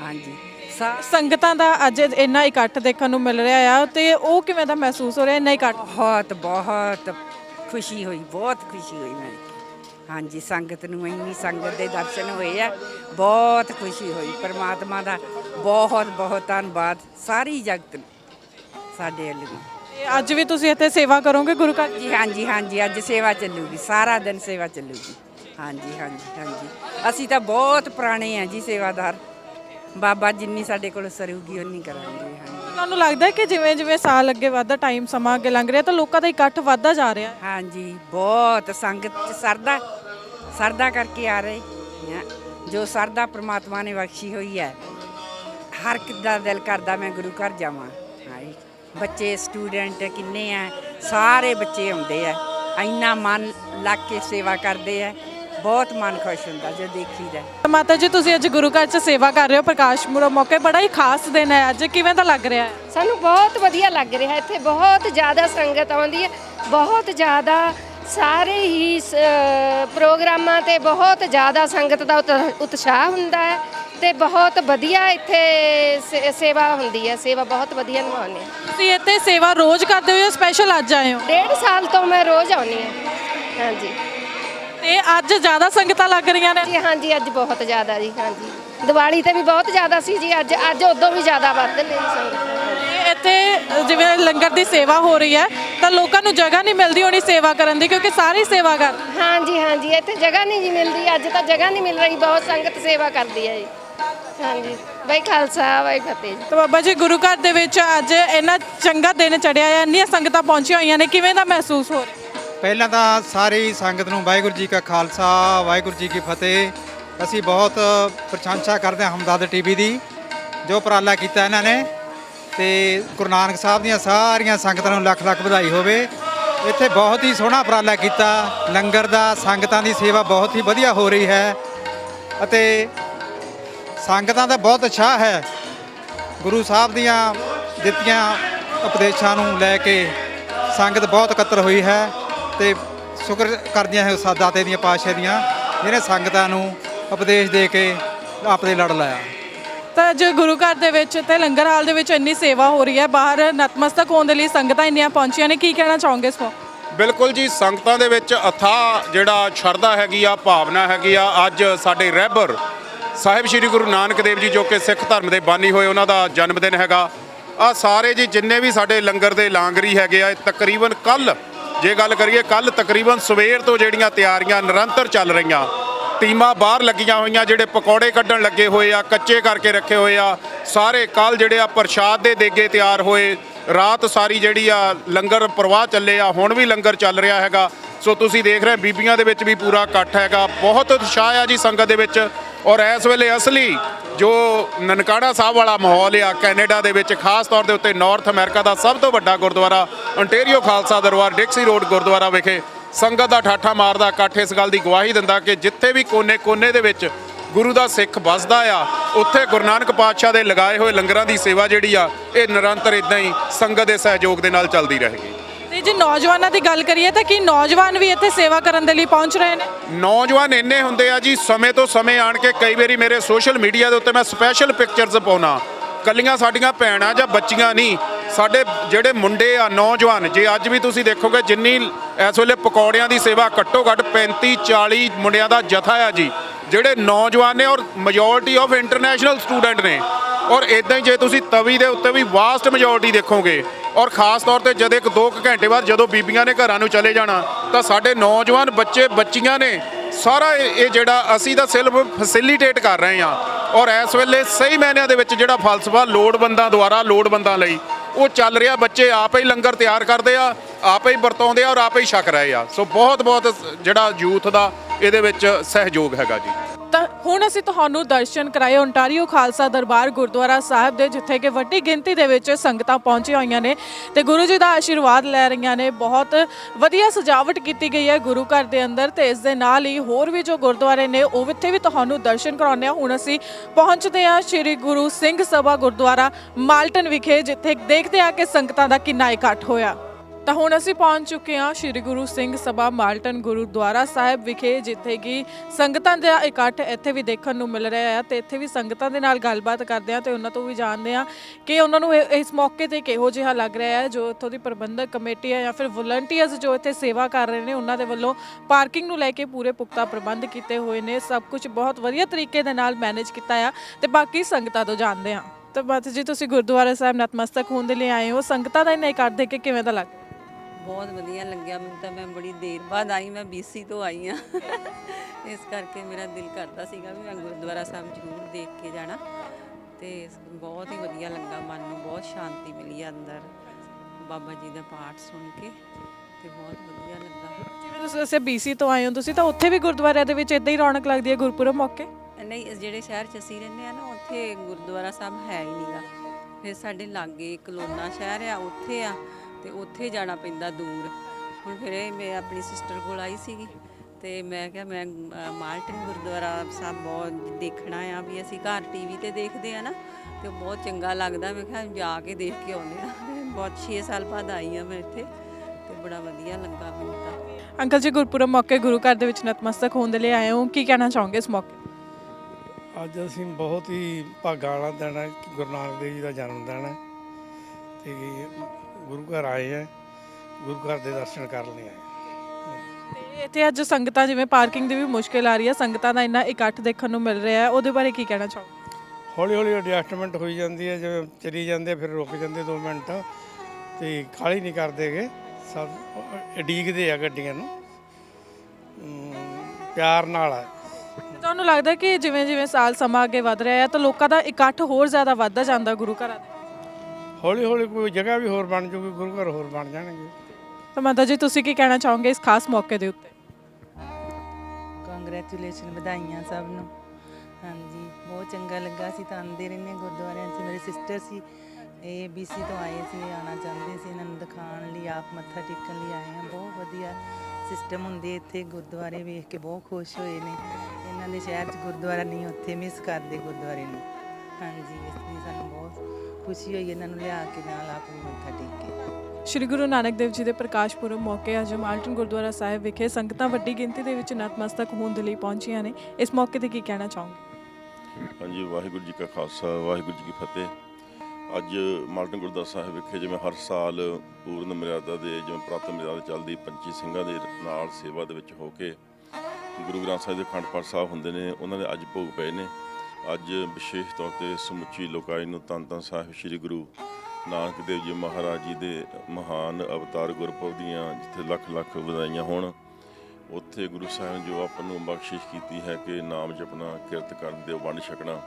ਹਾਂਜੀ ਸਾ ਸੰਗਤਾਂ ਦਾ ਅੱਜ ਇੰਨਾ ਇਕੱਠ ਦੇਖਣ ਨੂੰ ਮਿਲ ਰਿਹਾ ਆ ਤੇ ਉਹ ਕਿਵੇਂ ਦਾ ਮਹਿਸੂਸ ਹੋ ਰਿਹਾ ਇੰਨਾ ਇਕੱਠ? ਬਹੁਤ ਬਹੁਤ ਖੁਸ਼ੀ ਹੋਈ ਬਹੁਤ ਖੁਸ਼ੀ ਹੋਈ ਮੈਨੂੰ ਹਾਂਜੀ ਸੰਗਤ ਨੂੰ ਇੰਨੀ ਸੰਗਤ ਦੇ ਦਰਸ਼ਨ ਹੋਏ ਆ। ਬਹੁਤ ਖੁਸ਼ੀ ਹੋਈ। ਪਰਮਾਤਮਾ ਦਾ ਬਹੁਤ ਬਹੁਤ ਧੰਨਵਾਦ ਸਾਰੀ ਜਗਤ ਨੂੰ ਸਾਡੇ ਵੱਲ ਤੇ ਅੱਜ ਵੀ ਤੁਸੀਂ ਇੱਥੇ ਸੇਵਾ ਕਰੋਗੇ ਗੁਰੂ ਘਰ? ਜੀ ਹਾਂਜੀ ਹਾਂਜੀ ਅੱਜ ਸੇਵਾ ਚੱਲੂਗੀ ਸਾਰਾ ਦਿਨ ਸੇਵਾ ਚੱਲੂਗੀ। ਹਾਂਜੀ ਹਾਂਜੀ ਹਾਂਜੀ। ਅਸੀਂ ਤਾਂ ਬਹੁਤ ਪੁਰਾਣੇ ਆ ਜੀ ਸੇਵਾਦਾਰ। ਬਾਬਾ ਜਿੰਨੀ ਸਾਡੇ ਕੋਲ ਸਰੂਗੀ ਉਨੀ ਕਰਾਂਗੇ ਹਾਂਜੀ। ਤੁਹਾਨੂੰ ਲੱਗਦਾ ਹੈ ਕਿ ਜਿਵੇਂ ਜਿਵੇਂ ਸਾਲ ਅੱਗੇ ਵੱਧਦਾ ਟਾਈਮ ਸਮਾਂ ਅੱਗੇ ਲੰਘ ਰਿਹਾ, ਤਾਂ ਲੋਕਾਂ ਦਾ ਇਕੱਠ ਵੱਧਦਾ ਜਾ ਰਿਹਾ ਹੈ? ਹਾਂਜੀ, ਬਹੁਤ ਸੰਗਤ ਚ ਸਰਦਾ ਸਰਦਾ ਕਰਕੇ ਆ ਰਹੇ ਹਾਂ। ਜੋ ਸਰਦਾ ਪ੍ਰਮਾਤਮਾ ਨੇ ਬਖਸ਼ੀ ਹੋਈ ਹੈ, ਹਰ ਕਿੱਦਾਂ ਦਿਲ ਕਰਦਾ ਮੈਂ ਗੁਰੂ ਘਰ ਜਾਵਾਂ। ਹਾਏ, ਬੱਚੇ ਸਟੂਡੈਂਟ ਕਿੰਨੇ ਆ, ਸਾਰੇ ਬੱਚੇ ਆਉਂਦੇ ਆ। ਇੰਨਾ ਮਨ ਲੱਗ ਕੇ ਸੇਵਾ ਕਰਦੇ ਆ। ਬਹੁਤ ਮਨ ਖੁਸ਼ ਹੁੰਦਾ ਜੋ ਦੇਖੀਦਾ ਮਾਤਾ ਜੀ ਤੁਸੀਂ ਅੱਜ ਗੁਰੂ ਘਰ 'ਚ ਸੇਵਾ ਕਰ ਰਹੇ ਹੋ ਪ੍ਰਕਾਸ਼ ਪੁਰਬ ਮੌਕੇ। ਬੜਾ ਹੀ ਖਾਸ ਦਿਨ ਹੈ ਅੱਜ ਕਿਵੇਂ ਦਾ ਲੱਗ ਰਿਹਾ ਹੈ? ਸਾਨੂੰ ਬਹੁਤ ਵਧੀਆ ਲੱਗ ਰਿਹਾ ਇੱਥੇ ਬਹੁਤ ਜ਼ਿਆਦਾ ਸੰਗਤ ਆਉਂਦੀ ਹੈ ਬਹੁਤ ਜ਼ਿਆਦਾ ਸਾਰੇ ਹੀ ਸ- ਪ੍ਰੋਗਰਾਮਾਂ ਤੇ ਬਹੁਤ ਜ਼ਿਆਦਾ ਸੰਗਤ ਦਾ ਉਤ- ਉਤਸ਼ਾਹ ਹੁੰਦਾ ਹੈ ਤੇ ਬਹੁਤ ਵਧੀਆ ਇੱਥੇ ਸੇ- ਸੇਵਾ ਹੁੰਦੀ ਹੈ ਸੇਵਾ ਬਹੁਤ ਵਧੀਆ ਨਿਭਾਉਂਦੇ ਹਾਂ। ਤੁਸੀਂ ਇੱਥੇ ਸੇਵਾ ਰੋਜ਼ ਕਰਦੇ ਹੋ ਜਾਂ ਸਪੈਸ਼ਲ ਅੱਜ ਆਏ ਹੋ? ਡੇਢ ਸਾਲ ਤੋਂ ਮੈਂ ਰੋਜ਼ ਆਉਂਦੀ ਹਾਂ। ਹਾਂਜੀ। ਤੇ ਅੱਜ ਜ਼ਿਆਦਾ ਸੰਗਤਾਂ ਲੱਗ ਰਹੀਆਂ ਨੇ। ਜੀ ਹਾਂਜੀ ਅੱਜ ਬਹੁਤ ਜ਼ਿਆਦਾ ਜੀ ਹਾਂਜੀ। ਦੀਵਾਲੀ ਤੇ ਵੀ ਬਹੁਤ ਜ਼ਿਆਦਾ ਸੀ ਜੀ ਅੱਜ ਅੱਜ ਉਦੋਂ ਵੀ ਜ਼ਿਆਦਾ ਵੱਧ ਨੇ ਜੀ ਸੰਗਤ। ਤੇ ਇੱਥੇ ਜਿਵੇਂ ਲੰਗਰ ਦੀ ਸੇਵਾ ਹੋ ਰਹੀ ਹੈ ਤਾਂ ਲੋਕਾਂ ਨੂੰ ਜਗ੍ਹਾ ਨਹੀਂ ਮਿਲਦੀ ਹੋਣੀ ਸੇਵਾ ਕਰਨ ਦੀ ਕਿਉਂਕਿ ਸਾਰੇ ਸੇਵਾ ਕਰ ਹਾਂਜੀ ਹਾਂਜੀ ਇੱਥੇ ਜਗ੍ਹਾ ਨਹੀਂ ਜੀ ਮਿਲਦੀ ਅੱਜ ਤਾਂ ਜਗ੍ਹਾ ਨਹੀਂ ਮਿਲ ਰਹੀ ਬਹੁਤ ਸੰਗਤ ਸੇਵਾ ਕਰਦੀ ਹੈ ਜੀ। ਹਾਂਜੀ ਬਾਈ ਖਾਲਸਾ ਬਾਈ ਫਤਿਹ ਜੀ। ਤਾਂ ਬਾਬਾ ਜੀ ਗੁਰੂ ਘਰ ਦੇ ਵਿੱਚ ਅੱਜ ਇੰਨਾ ਚੰਗਾ ਦਿਨ ਚੜਿਆ ਹੈ ਇੰਨੀਆਂ ਸੰਗਤਾਂ ਪਹੁੰਚੀਆਂ ਹੋਈਆਂ ਨੇ ਕਿਵੇਂ ਦਾ ਮਹਿਸੂਸ ਹੋ ਰਿਹਾ? ਪਹਿਲਾਂ ਤਾਂ ਸਾਰੀ ਸੰਗਤ ਨੂੰ ਵਾਹਿਗੁਰੂ ਜੀ ਕਾ ਖਾਲਸਾ, ਵਾਹਿਗੁਰੂ ਜੀ ਕੀ ਫਤਿਹ। ਅਸੀਂ ਬਹੁਤ ਪ੍ਰਸ਼ੰਸਾ ਕਰਦੇ ਹਾਂ ਹਮਦਰਦ ਟੀਵੀ ਦੀ, ਜੋ ਉਪਰਾਲਾ ਕੀਤਾ ਇਹਨਾਂ ਨੇ। ਤੇ ਗੁਰੂ ਨਾਨਕ ਸਾਹਿਬ ਦੀਆਂ ਸਾਰੀਆਂ ਸੰਗਤਾਂ ਨੂੰ ਲੱਖ ਲੱਖ ਵਧਾਈ ਹੋਵੇ। ਇੱਥੇ ਬਹੁਤ ਹੀ ਸੋਹਣਾ ਉਪਰਾਲਾ ਕੀਤਾ। ਲੰਗਰ ਦਾ, ਸੰਗਤਾਂ ਦੀ ਸੇਵਾ ਬਹੁਤ ਹੀ ਵਧੀਆ ਹੋ ਰਹੀ ਹੈ। ਅਤੇ ਸੰਗਤਾਂ ਦਾ ਬਹੁਤ ਉਤਸ਼ਾਹ ਹੈ। ਗੁਰੂ ਸਾਹਿਬ ਦੀਆਂ ਦਿੱਤੀਆਂ ਉਪਦੇਸ਼ਾਂ ਨੂੰ ਲੈ ਕੇ ਸੰਗਤ ਬਹੁਤ ਇਕੱਤਰ ਹੋਈ ਹੈ। ਤੇ ਸ਼ੁਕਰ ਕਰਦੀਆਂ ਹੈ ਉਸ ਦਾਤੇ ਦੀਆਂ ਪਾਤਸ਼ਾਹ ਦੀਆਂ ਜਿਹਨੇ ਸੰਗਤਾਂ ਨੂੰ ਉਪਦੇਸ਼ ਦੇ ਕੇ ਆਪਣੇ ਲੜ ਲਾਇਆ। ਤਾਂ ਅੱਜ ਗੁਰੂ ਘਰ ਦੇ ਵਿੱਚ ਤੇ ਲੰਗਰ ਹਾਲ ਦੇ ਵਿੱਚ ਇੰਨੀ ਸੇਵਾ ਹੋ ਰਹੀ ਹੈ ਬਾਹਰ ਨਤਮਸਤਕ ਹੋਣ ਦੇ ਲਈ ਸੰਗਤਾਂ ਇੰਨੀਆਂ ਪਹੁੰਚੀਆਂ ਨੇ ਕੀ ਕਹਿਣਾ ਚਾਹੋਗੇ ਇਸ ਮੌਕੇ ਬਿਲਕੁਲ ਜੀ ਸੰਗਤਾਂ ਦੇ ਵਿੱਚ ਅਥਾਹ ਜਿਹੜਾ ਸ਼ਰਧਾ ਹੈਗੀ ਆ ਭਾਵਨਾ ਹੈਗੀ ਆ ਅੱਜ ਸਾਡੇ ਰਹਿਬਰ ਸਾਹਿਬ ਸ੍ਰੀ ਗੁਰੂ ਨਾਨਕ ਦੇਵ ਜੀ ਜੋ ਕਿ ਸਿੱਖ ਧਰਮ ਦੇ ਬਾਨੀ ਹੋਏ ਉਹਨਾਂ ਦਾ ਜਨਮ ਦਿਨ ਹੈਗਾ। ਆ ਸਾਰੇ ਜੀ ਜਿੰਨੇ ਵੀ ਸਾਡੇ ਲੰਗਰ ਦੇ ਲਾਂਗਰੀ ਹੈਗੇ ਆ ਇਹ ਤਕਰੀਬਨ ਕੱਲ ਜੇ ਗੱਲ ਕਰੀਏ ਕੱਲ ਤਕਰੀਬਨ ਸਵੇਰ ਤੋਂ ਜਿਹੜੀਆਂ ਤਿਆਰੀਆਂ ਨਿਰੰਤਰ ਚੱਲ ਰਹੀਆਂ ਟੀਮਾਂ ਬਾਹਰ ਲੱਗੀਆਂ ਹੋਈਆਂ ਜਿਹੜੇ ਪਕੌੜੇ ਕੱਢਣ ਲੱਗੇ ਹੋਏ ਆ, ਕੱਚੇ ਕਰਕੇ ਰੱਖੇ ਹੋਏ ਆ। ਸਾਰੇ ਕੱਲ ਜਿਹੜੇ ਆ ਪ੍ਰਸ਼ਾਦ ਦੇ ਦੇਗੇ ਤਿਆਰ ਹੋਏ। ਰਾਤ ਸਾਰੀ ਜਿਹੜੀ ਆ ਲੰਗਰ ਪ੍ਰਵਾਹ ਚੱਲੇ ਆ, ਹੁਣ ਵੀ ਲੰਗਰ ਚੱਲ ਰਿਹਾ ਹੈਗਾ। ਸੋ ਤੁਸੀਂ ਦੇਖ ਰਹੇ ਬੀਬੀਆਂ ਦੇ ਵਿੱਚ ਵੀ ਪੂਰਾ ਇਕੱਠ ਹੈਗਾ। ਬਹੁਤ ਉਤਸ਼ਾਹ ਆ ਜੀ ਸੰਗਤ ਦੇ ਵਿੱਚ। ਔਰ ਇਸ ਵੇਲੇ ਅਸਲੀ ਜੋ ਨਨਕਾਣਾ ਸਾਹਿਬ ਵਾਲਾ ਮਾਹੌਲ ਆ, ਕੈਨੇਡਾ ਦੇ ਵਿੱਚ, ਖਾਸ ਤੌਰ ਦੇ ਉੱਤੇ ਨਾਰਥ ਅਮਰੀਕਾ ਦਾ ਸਭ ਤੋਂ ਵੱਡਾ ਗੁਰਦੁਆਰਾ ontario Khalsa Darbar, Dixie Road Gurdwara ਵਿਖੇ। ਸੰਗਤ ਦਾ ਠਾਠਾ ਮਾਰਦਾ ਇਕੱਠ ਇਸ ਗੱਲ ਦੀ ਗਵਾਹੀ ਦਿੰਦਾ ਕਿ ਜਿੱਥੇ ਵੀ ਕੋਨੇ-ਕੋਨੇ ਦੇ ਵਿੱਚ ਗੁਰੂ ਦਾ ਸਿੱਖ ਵੱਸਦਾ ਆ ਉੱਥੇ ਗੁਰੂ ਨਾਨਕ ਪਾਤਸ਼ਾਹ ਦੇ ਲਗਾਏ ਹੋਏ ਲੰਗਰਾਂ ਦੀ ਸੇਵਾ ਜਿਹੜੀ ਆ ਇਹ ਨਿਰੰਤਰ ਇਦਾਂ ਹੀ ਸੰਗਤ ਦੇ ਸਹਿਯੋਗ ਦੇ ਨਾਲ ਚੱਲਦੀ ਰਹੇਗੀ। ਤੇ ਜੇ ਨੌਜਵਾਨਾਂ ਦੀ ਗੱਲ ਕਰੀਏ ਤਾਂ ਕੀ ਨੌਜਵਾਨ ਵੀ ਇੱਥੇ ਸੇਵਾ ਕਰਨ ਦੇ ਲਈ ਪਹੁੰਚ ਰਹੇ ਨੇ? ਨੌਜਵਾਨ ਇੰਨੇ ਹੁੰਦੇ ਆ ਜੀ ਸਮੇਂ ਤੋਂ ਸਮੇਂ ਆਣ ਕੇ ਕਈ ਵਾਰੀ ਮੇਰੇ ਸੋਸ਼ਲ ਮੀਡੀਆ ਦੇ ਉੱਤੇ ਮੈਂ ਸਪੈਸ਼ਲ ਪਿਕਚਰਸ ਪਾਉਣਾ ਕੱਲੀਆਂ ਸਾਡੀਆਂ ਭੈਣਾਂ ਜਾਂ ਬੱਚੀਆਂ ਨਹੀਂ ਸਾਡੇ ਜਿਹੜੇ ਮੁੰਡੇ ਆ, ਨੌਜਵਾਨ, ਜੇ ਅੱਜ ਵੀ ਤੁਸੀਂ ਦੇਖੋਗੇ ਜਿੰਨੀ ਇਸ ਵੇਲੇ ਪਕੌੜਿਆਂ ਦੀ ਸੇਵਾ ਘੱਟੋ ਘੱਟ 35 40 ਮੁੰਡਿਆਂ ਦਾ ਜਥਾ ਆ ਜੀ, ਜਿਹੜੇ ਨੌਜਵਾਨ ਨੇ ਔਰ ਮੈਜੋਰਿਟੀ ਆਫ ਇੰਟਰਨੈਸ਼ਨਲ ਸਟੂਡੈਂਟ ਨੇ। ਔਰ ਇਦਾਂ ਹੀ ਜੇ ਤੁਸੀਂ ਤਵੀ ਦੇ ਉੱਤੇ ਵੀ ਵਾਸਟ ਮੈਜੋਰਿਟੀ ਦੇਖੋਗੇ, ਔਰ ਖਾਸ ਤੌਰ ਤੇ ਜਦ ਇੱਕ 2 ਘੰਟੇ ਬਾਅਦ ਜਦੋਂ ਬੀਬੀਆਂ ਨੇ ਘਰਾਂ ਨੂੰ ਚਲੇ ਜਾਣਾ, ਤਾਂ ਸਾਡੇ ਨੌਜਵਾਨ ਬੱਚੇ, ਬੱਚੀਆਂ ਨੇ ਸਾਰਾ ਇਹ ਇਹ ਜਿਹੜਾ ਅਸੀਂ ਤਾਂ ਸਿਰਫ ਫੈਸਿਲਿਟੇਟ ਕਰ ਰਹੇ ਹਾਂ। ਔਰ ਇਸ ਵੇਲੇ ਸਹੀ ਮਾਇਨਿਆਂ ਦੇ ਵਿੱਚ ਜਿਹੜਾ ਫਲਸਫਾ ਲੋੜਵੰਦਾਂ ਦੁਆਰਾ ਲੋੜਵੰਦਾਂ ਲਈ ਉਹ ਚੱਲ ਰਿਹਾ, ਬੱਚੇ ਆਪ ਹੀ ਲੰਗਰ ਤਿਆਰ ਕਰਦੇ ਆ, ਆਪੇ ਹੀ ਵਰਤਾਉਂਦੇ ਆ ਔਰ ਆਪੇ ਹੀ ਛਕ ਰਹੇ ਆ। ਸੋ ਬਹੁਤ ਬਹੁਤ ਜਿਹੜਾ ਯੂਥ ਦਾ ਇਹਦੇ ਵਿੱਚ ਸਹਿਯੋਗ ਹੈਗਾ ਜੀ। ਤਾਂ ਹੁਣ ਅਸੀਂ ਤੁਹਾਨੂੰ ਦਰਸ਼ਨ ਕਰਾਏ। ਓਨਟਾਰੀਓ ਖਾਲਸਾ ਦਰਬਾਰ ਗੁਰਦੁਆਰਾ ਸਾਹਿਬ ਦੇ, ਜਿੱਥੇ ਕਿ ਵੱਡੀ ਗਿਣਤੀ ਦੇ ਵਿੱਚ ਸੰਗਤਾਂ ਪਹੁੰਚੀਆਂ ਹੋਈਆਂ ਨੇ ਤੇ ਗੁਰੂ ਜੀ ਦਾ ਆਸ਼ੀਰਵਾਦ ਲੈ ਰਹੀਆਂ ਨੇ। ਬਹੁਤ ਵਧੀਆ ਸਜਾਵਟ ਕੀਤੀ ਗਈ ਹੈ ਗੁਰੂ ਘਰ ਦੇ ਅੰਦਰ ਤੇ ਇਸ ਦੇ ਨਾਲ ਹੀ ਹੋਰ ਵੀ ਜੋ ਗੁਰਦੁਆਰੇ ਨੇ, ਉਹ ਇੱਥੇ ਵੀ ਤੁਹਾਨੂੰ ਦਰਸ਼ਨ ਕਰਾਉਂਦੇ ਆ ਹੁਣ ਅਸੀਂ ਪਹੁੰਚਦੇ ਆ ਸ੍ਰੀ ਗੁਰੂ ਸਿੰਘ ਸਭਾ ਗੁਰਦੁਆਰਾ ਮਾਲਟਨ ਵਿਖੇ, ਜਿੱਥੇ ਦੇਖਦੇ ਆ ਕਿ ਸੰਗਤਾਂ ਦਾ ਕਿੰਨਾ ਇਕੱਠ ਹੋਇਆ। ਤਾਂ ਹੁਣ ਅਸੀਂ ਪਹੁੰਚ ਚੁੱਕੇ ਹਾਂ ਸ੍ਰੀ ਗੁਰੂ ਸਿੰਘ ਸਭਾ ਮਾਲਟਨ ਗੁਰਦੁਆਰਾ ਸਾਹਿਬ ਵਿਖੇ, ਜਿੱਥੇ ਕਿ ਸੰਗਤਾਂ ਦਾ ਇਕੱਠ ਇੱਥੇ ਵੀ ਦੇਖਣ ਨੂੰ ਮਿਲ ਰਿਹਾ ਹੈ ਤੇ ਇੱਥੇ ਵੀ ਸੰਗਤਾਂ ਦੇ ਨਾਲ ਗੱਲਬਾਤ ਕਰਦੇ ਹਾਂ ਤੇ ਉਹਨਾਂ ਤੋਂ ਵੀ ਜਾਣਦੇ ਹਾਂ ਕਿ ਉਹਨਾਂ ਨੂੰ ਇਹ- ਇਸ ਮੌਕੇ ਤੇ ਕਿਹੋ ਜਿਹਾ ਲੱਗ ਰਿਹਾ ਹੈ, ਜੋ ਇੱਥੋਂ ਦੀ ਪ੍ਰਬੰਧਕ ਕਮੇਟੀ ਹੈ ਜਾਂ ਫਿਰ ਵਲੰਟੀਅਰਸ ਜੋ ਇੱਥੇ ਸੇਵਾ ਕਰ ਰਹੇ ਨੇ, ਉਹਨਾਂ ਦੇ ਵੱਲੋਂ ਪਾਰਕਿੰਗ ਨੂੰ ਲੈ ਕੇ ਪੂਰੇ ਪੁਖਤਾ ਪ੍ਰਬੰਧ ਕੀਤੇ ਹੋਏ ਨੇ। ਸਭ ਕੁਝ ਬਹੁਤ ਵਧੀਆ ਤਰੀਕੇ ਦੇ ਨਾਲ ਮੈਨੇਜ ਕੀਤਾ ਆ ਤੇ ਬਾਕੀ ਸੰਗਤਾਂ ਤੋਂ ਜਾਣਦੇ ਹਾਂ। ਤਾਂ ਬਾਤ ਜੀ, ਤੁਸੀਂ ਗੁਰਦੁਆਰਾ ਸਾਹਿਬ ਨਤਮਸਤਕ ਹੋਣ ਦੇ ਲਈ ਆਏ ਹੋ। ਸੰਗਤਾਂ ਦਾ ਇਹਨਾਂ ਇਕੱਠ ਦੇਖ ਕੇ ਕਿਵੇਂ ਦਾ ਲੱਗ ਰਿਹਾ ਬਹੁਤ ਵਧੀਆ ਲੱਗਿਆ। ਮੈਨੂੰ ਤਾਂ ਮੈਂ ਬੜੀ ਦੇਰ ਬਾਅਦ ਆਈ ਮੈਂ BC ਤੋਂ ਆਈ ਆ ਇਸ ਕਰਕੇ ਮੇਰਾ ਦਿਲ ਕਰਦਾ ਸੀਗਾ ਵੀ ਮੈਂ ਗੁਰਦੁਆਰਾ ਸਾਹਿਬ ਜ਼ਰੂਰ ਦੇਖ ਕੇ ਜਾਣਾ। ਤੇ ਬਹੁਤ ਹੀ ਵਧੀਆ ਲੱਗਾ ਮਨ ਨੂੰ ਬਹੁਤ ਸ਼ਾਂਤੀ ਮਿਲੀ ਆ ਅੰਦਰ। ਬਾਬਾ ਜੀ ਦਾ ਪਾਠ ਸੁਣ ਕੇ ਤੇ ਬਹੁਤ ਵਧੀਆ ਲੱਗਾ। ਜਿਵੇਂ ਤੁਸੀਂ ਦੱਸਿਆ BC ਤੋਂ ਆਏ ਹੋ ਤੁਸੀਂ ਤਾਂ ਉੱਥੇ ਵੀ ਗੁਰਦੁਆਰਿਆਂ ਦੇ ਵਿੱਚ ਇਦਾਂ ਹੀ ਰੌਣਕ ਲੱਗਦੀ ਹੈ ਗੁਰਪੁਰਬ ਮੌਕੇ? ਨਹੀਂ ਜਿਹੜੇ ਸ਼ਹਿਰ 'ਚ ਅਸੀਂ ਰਹਿੰਦੇ ਆ ਨਾ ਉੱਥੇ ਗੁਰਦੁਆਰਾ ਸਾਹਿਬ ਹੈ ਹੀ ਨਹੀਂਗਾ ਫਿਰ ਸਾਡੇ ਲਾਗੇ ਕਲੋਨਾ ਸ਼ਹਿਰ ਆ ਉੱਥੇ ਆ। ਤੇ ਉੱਥੇ ਜਾਣਾ ਪੈਂਦਾ ਦੂਰ। ਹੁਣ ਫਿਰ ਇਹ ਮੈਂ ਆਪਣੀ ਸਿਸਟਰ ਕੋਲ ਆਈ ਸੀਗੀ ਤੇ ਮੈਂ ਕਿਹਾ ਮੈਂ ਅ, ਮਾਲਟਨ ਗੁਰਦੁਆਰਾ ਸਾਹਿਬ ਬਹੁਤ ਦੇਖਣਾ ਆ ਵੀ ਅਸੀਂ ਘਰ ਟੀਵੀ ਤੇ ਦੇਖਦੇ ਆ ਨਾ ਤੇ ਉਹ ਬਹੁਤ ਚੰਗਾ ਲੱਗਦਾ। ਮੈਂ ਕਿਹਾ ਜਾ ਕੇ ਦੇਖ ਕੇ ਆਉਂਦੇ ਆ। ਬਹੁਤ 6 ਸਾਲ ਬਾਅਦ ਆਈ ਆ ਮੈਂ ਇੱਥੇ ਤੇ ਬੜਾ ਵਧੀਆ ਲੱਗਾ ਮੈਨੂੰ ਤਾਂ। ਅੰਕਲ ਜੀ ਗੁਰਪੁਰਬ ਮੌਕੇ ਗੁਰੂ ਘਰ ਦੇ ਵਿੱਚ ਨਤਮਸਤਕ ਹੋਣ ਦੇ ਲਈ ਆਏ ਹੋ। ਕੀ ਕਹਿਣਾ ਚਾਹੋਗੇ ਇਸ ਮੌਕੇ? ਅੱਜ ਅਸੀਂ ਬਹੁਤ ਹੀ ਭਾਗਾਂ ਵਾਲਾ ਦਿਨ ਹੈ। ਕਿ ਗੁਰੂ ਨਾਨਕ ਦੇਵ ਜੀ ਦਾ ਜਨਮ ਦਿਨ ਹੈ। ਤੇ ਗੁਰੂ ਘਰ ਆਏ ਹੈ ਗੁਰੂ ਘਰ ਦੇ ਦਰਸ਼ਨ ਕਰਨ ਲਈ ਆਏ ਤੇ ਇੱਥੇ ਅੱਜ ਸੰਗਤਾਂ ਜਿਵੇਂ ਪਾਰਕਿੰਗ ਦੀ ਵੀ ਮੁਸ਼ਕਿਲ ਆ ਰਹੀ ਹੈ ਸੰਗਤਾਂ ਦਾ ਇੰਨਾ ਇਕੱਠ ਦੇਖਣ ਨੂੰ ਮਿਲ ਰਿਹਾ ਹੈ ਉਹਦੇ ਬਾਰੇ ਕੀ ਕਹਿਣਾ ਚਾਹੋਗੇ? ਹੌਲੀ ਹੌਲੀ ਐਡਜਸਟਮੈਂਟ ਹੋਈ ਜਾਂਦੀ ਹੈ ਜਿਵੇਂ ਚਲੀ ਜਾਂਦੇ ਆ, ਫਿਰ ਰੁਕ ਜਾਂਦੇ 2 ਮਿੰਟ ਤੇ ਖਾਲੀ ਨਹੀਂ ਕਰਦੇਗੇ ਸਭ ਡੀਕਦੇ ਆ ਗੱਡੀਆਂ ਨੂੰ। ਅਮ, ਪਿਆਰ ਨਾਲ ਆ। ਤੁਹਾਨੂੰ ਲੱਗਦਾ ਕਿ ਜਿਵੇਂ ਜਿਵੇਂ ਸਾਲ ਸਮਾਂ ਅੱਗੇ ਵਧ ਰਿਹਾ ਹੈ ਤਾਂ ਲੋਕਾਂ ਦਾ ਇਕੱਠ ਹੋਰ ਜ਼ਿਆਦਾ ਵੱਧਦਾ ਜਾਂਦਾ ਗੁਰੂ ਘਰਾਂ ਦੇ ਹੌਲੀ ਹੌਲੀ ਕੋਈ ਜਗ੍ਹਾ ਵੀ ਹੋਰ ਬਣ ਜੂਗੀ ਗੁਰੂ ਘਰ ਹੋਰ ਬਣ ਜਾਣਗੇ। ਤਾਂ ਮਾਤਾ ਜੀ ਤੁਸੀਂ ਕੀ ਕਹਿਣਾ ਚਾਹੋਗੇ ਇਸ ਖਾਸ ਮੌਕੇ ਦੇ ਉੱਤੇ? ਕੰਗ੍ਰੈਚੁਲੇਸ਼ਨ ਵਧਾਈਆਂ ਸਭ ਨੂੰ। ਹਾਂਜੀ ਬਹੁਤ ਚੰਗਾ ਲੱਗਾ। ਸੀ ਤਾਂ ਆਉਂਦੇ ਰਹਿੰਦੇ ਹਾਂ ਗੁਰਦੁਆਰਿਆਂ 'ਚ। ਮੇਰੇ ਸਿਸਟਰ ਸੀ ਇਹ ਬੀਸੀ ਤੋਂ ਆਏ ਸੀ ਆਉਣਾ ਚਾਹੁੰਦੇ ਸੀ। ਇਹਨਾਂ ਨੂੰ ਦਿਖਾਉਣ ਲਈ ਆਪ ਮੱਥਾ ਟੇਕਣ ਲਈ ਆਏ ਹਾਂ। ਬਹੁਤ ਵਧੀਆ ਸਿਸਟਮ ਹੁੰਦੇ ਇੱਥੇ। ਗੁਰਦੁਆਰੇ ਵੇਖ ਕੇ ਬਹੁਤ ਖੁਸ਼ ਹੋਏ ਨੇ। ਇਹਨਾਂ ਦੇ ਸ਼ਹਿਰ 'ਚ ਗੁਰਦੁਆਰਾ ਨਹੀਂ ਉੱਥੇ ਮਿਸ ਕਰਦੇ ਗੁਰਦੁਆਰੇ ਨੂੰ। ਹਾਂਜੀ ਖੁਸ਼ੀ ਹੋਈ ਇਹਨਾਂ ਨੂੰ ਲਿਆ ਕੇ ਨਾਲ ਆਪ ਨੂੰ ਮੱਥਾ ਟੇਕ ਕੇ। ਸ਼੍ਰੀ ਗੁਰੂ ਨਾਨਕ ਦੇਵ ਜੀ ਦੇ ਪ੍ਰਕਾਸ਼ ਪੁਰਬ ਮੌਕੇ ਅੱਜ ਮਾਲਟਨ ਗੁਰਦੁਆਰਾ ਸਾਹਿਬ ਵਿਖੇ ਸੰਗਤਾਂ ਵੱਡੀ ਗਿਣਤੀ ਦੇ ਵਿੱਚ ਨਤਮਸਤਕ ਹੋਣ ਦੇ ਲਈ ਪਹੁੰਚੀਆਂ ਨੇ। ਇਸ ਮੌਕੇ ਤੇ ਕੀ ਕਹਿਣਾ ਚਾਹੋਗੇ? ਹਾਂਜੀ ਵਾਹਿਗੁਰੂ ਜੀ ਕਾ ਖਾਲਸਾ ਵਾਹਿਗੁਰੂ ਜੀ ਕੀ ਫਤਿਹ। ਅੱਜ ਮਾਲਟਨ ਗੁਰਦੁਆਰਾ ਸਾਹਿਬ ਵਿਖੇ ਜਿਵੇਂ ਹਰ ਸਾਲ ਪੂਰਨ ਮਰਿਆਦਾ ਦੇ ਜਿਵੇਂ ਪ੍ਰਾਤਨ ਮਰਿਆਦਾ ਚੱਲਦੀ ਪੰਚੀ ਸਿੰਘਾਂ ਦੇ ਨਾਲ ਸੇਵਾ ਦੇ ਵਿੱਚ ਹੋ ਕੇ ਗੁਰੂ ਗ੍ਰੰਥ ਸਾਹਿਬ ਦੇ ਅਖੰਡ ਪਾਠ ਸਾਹਿਬ ਹੁੰਦੇ ਨੇ ਉਹਨਾਂ ਦੇ ਅੱਜ ਭੋਗ ਪਏ ਨੇ। ਅੱਜ ਵਿਸ਼ੇਸ਼ ਤੌਰ ਤੇ ਸਮੁੱਚੀ ਲੋਕਾਈ ਨੂੰ ਧੰਨ ਧੰਨ ਸਾਹਿਬ ਸ੍ਰੀ ਗੁਰੂ ਨਾਨਕ ਦੇਵ ਜੀ ਮਹਾਰਾਜ ਜੀ ਦੇ ਮਹਾਨ ਅਵਤਾਰ ਗੁਰਪੁਰਬ ਦੀਆਂ ਜਿੱਥੇ ਲੱਖ ਲੱਖ ਵਧਾਈਆਂ ਹੋਣ, ਉੱਥੇ ਗੁਰੂ ਸਾਹਿਬ ਨੇ ਜੋ ਆਪਾਂ ਨੂੰ ਬਖਸ਼ਿਸ਼ ਕੀਤੀ ਹੈ ਕਿ ਨਾਮ ਜਪਣਾ, ਕਿਰਤ ਕਰਨ ਦੇ ਵੰਡ ਛਕਣਾ,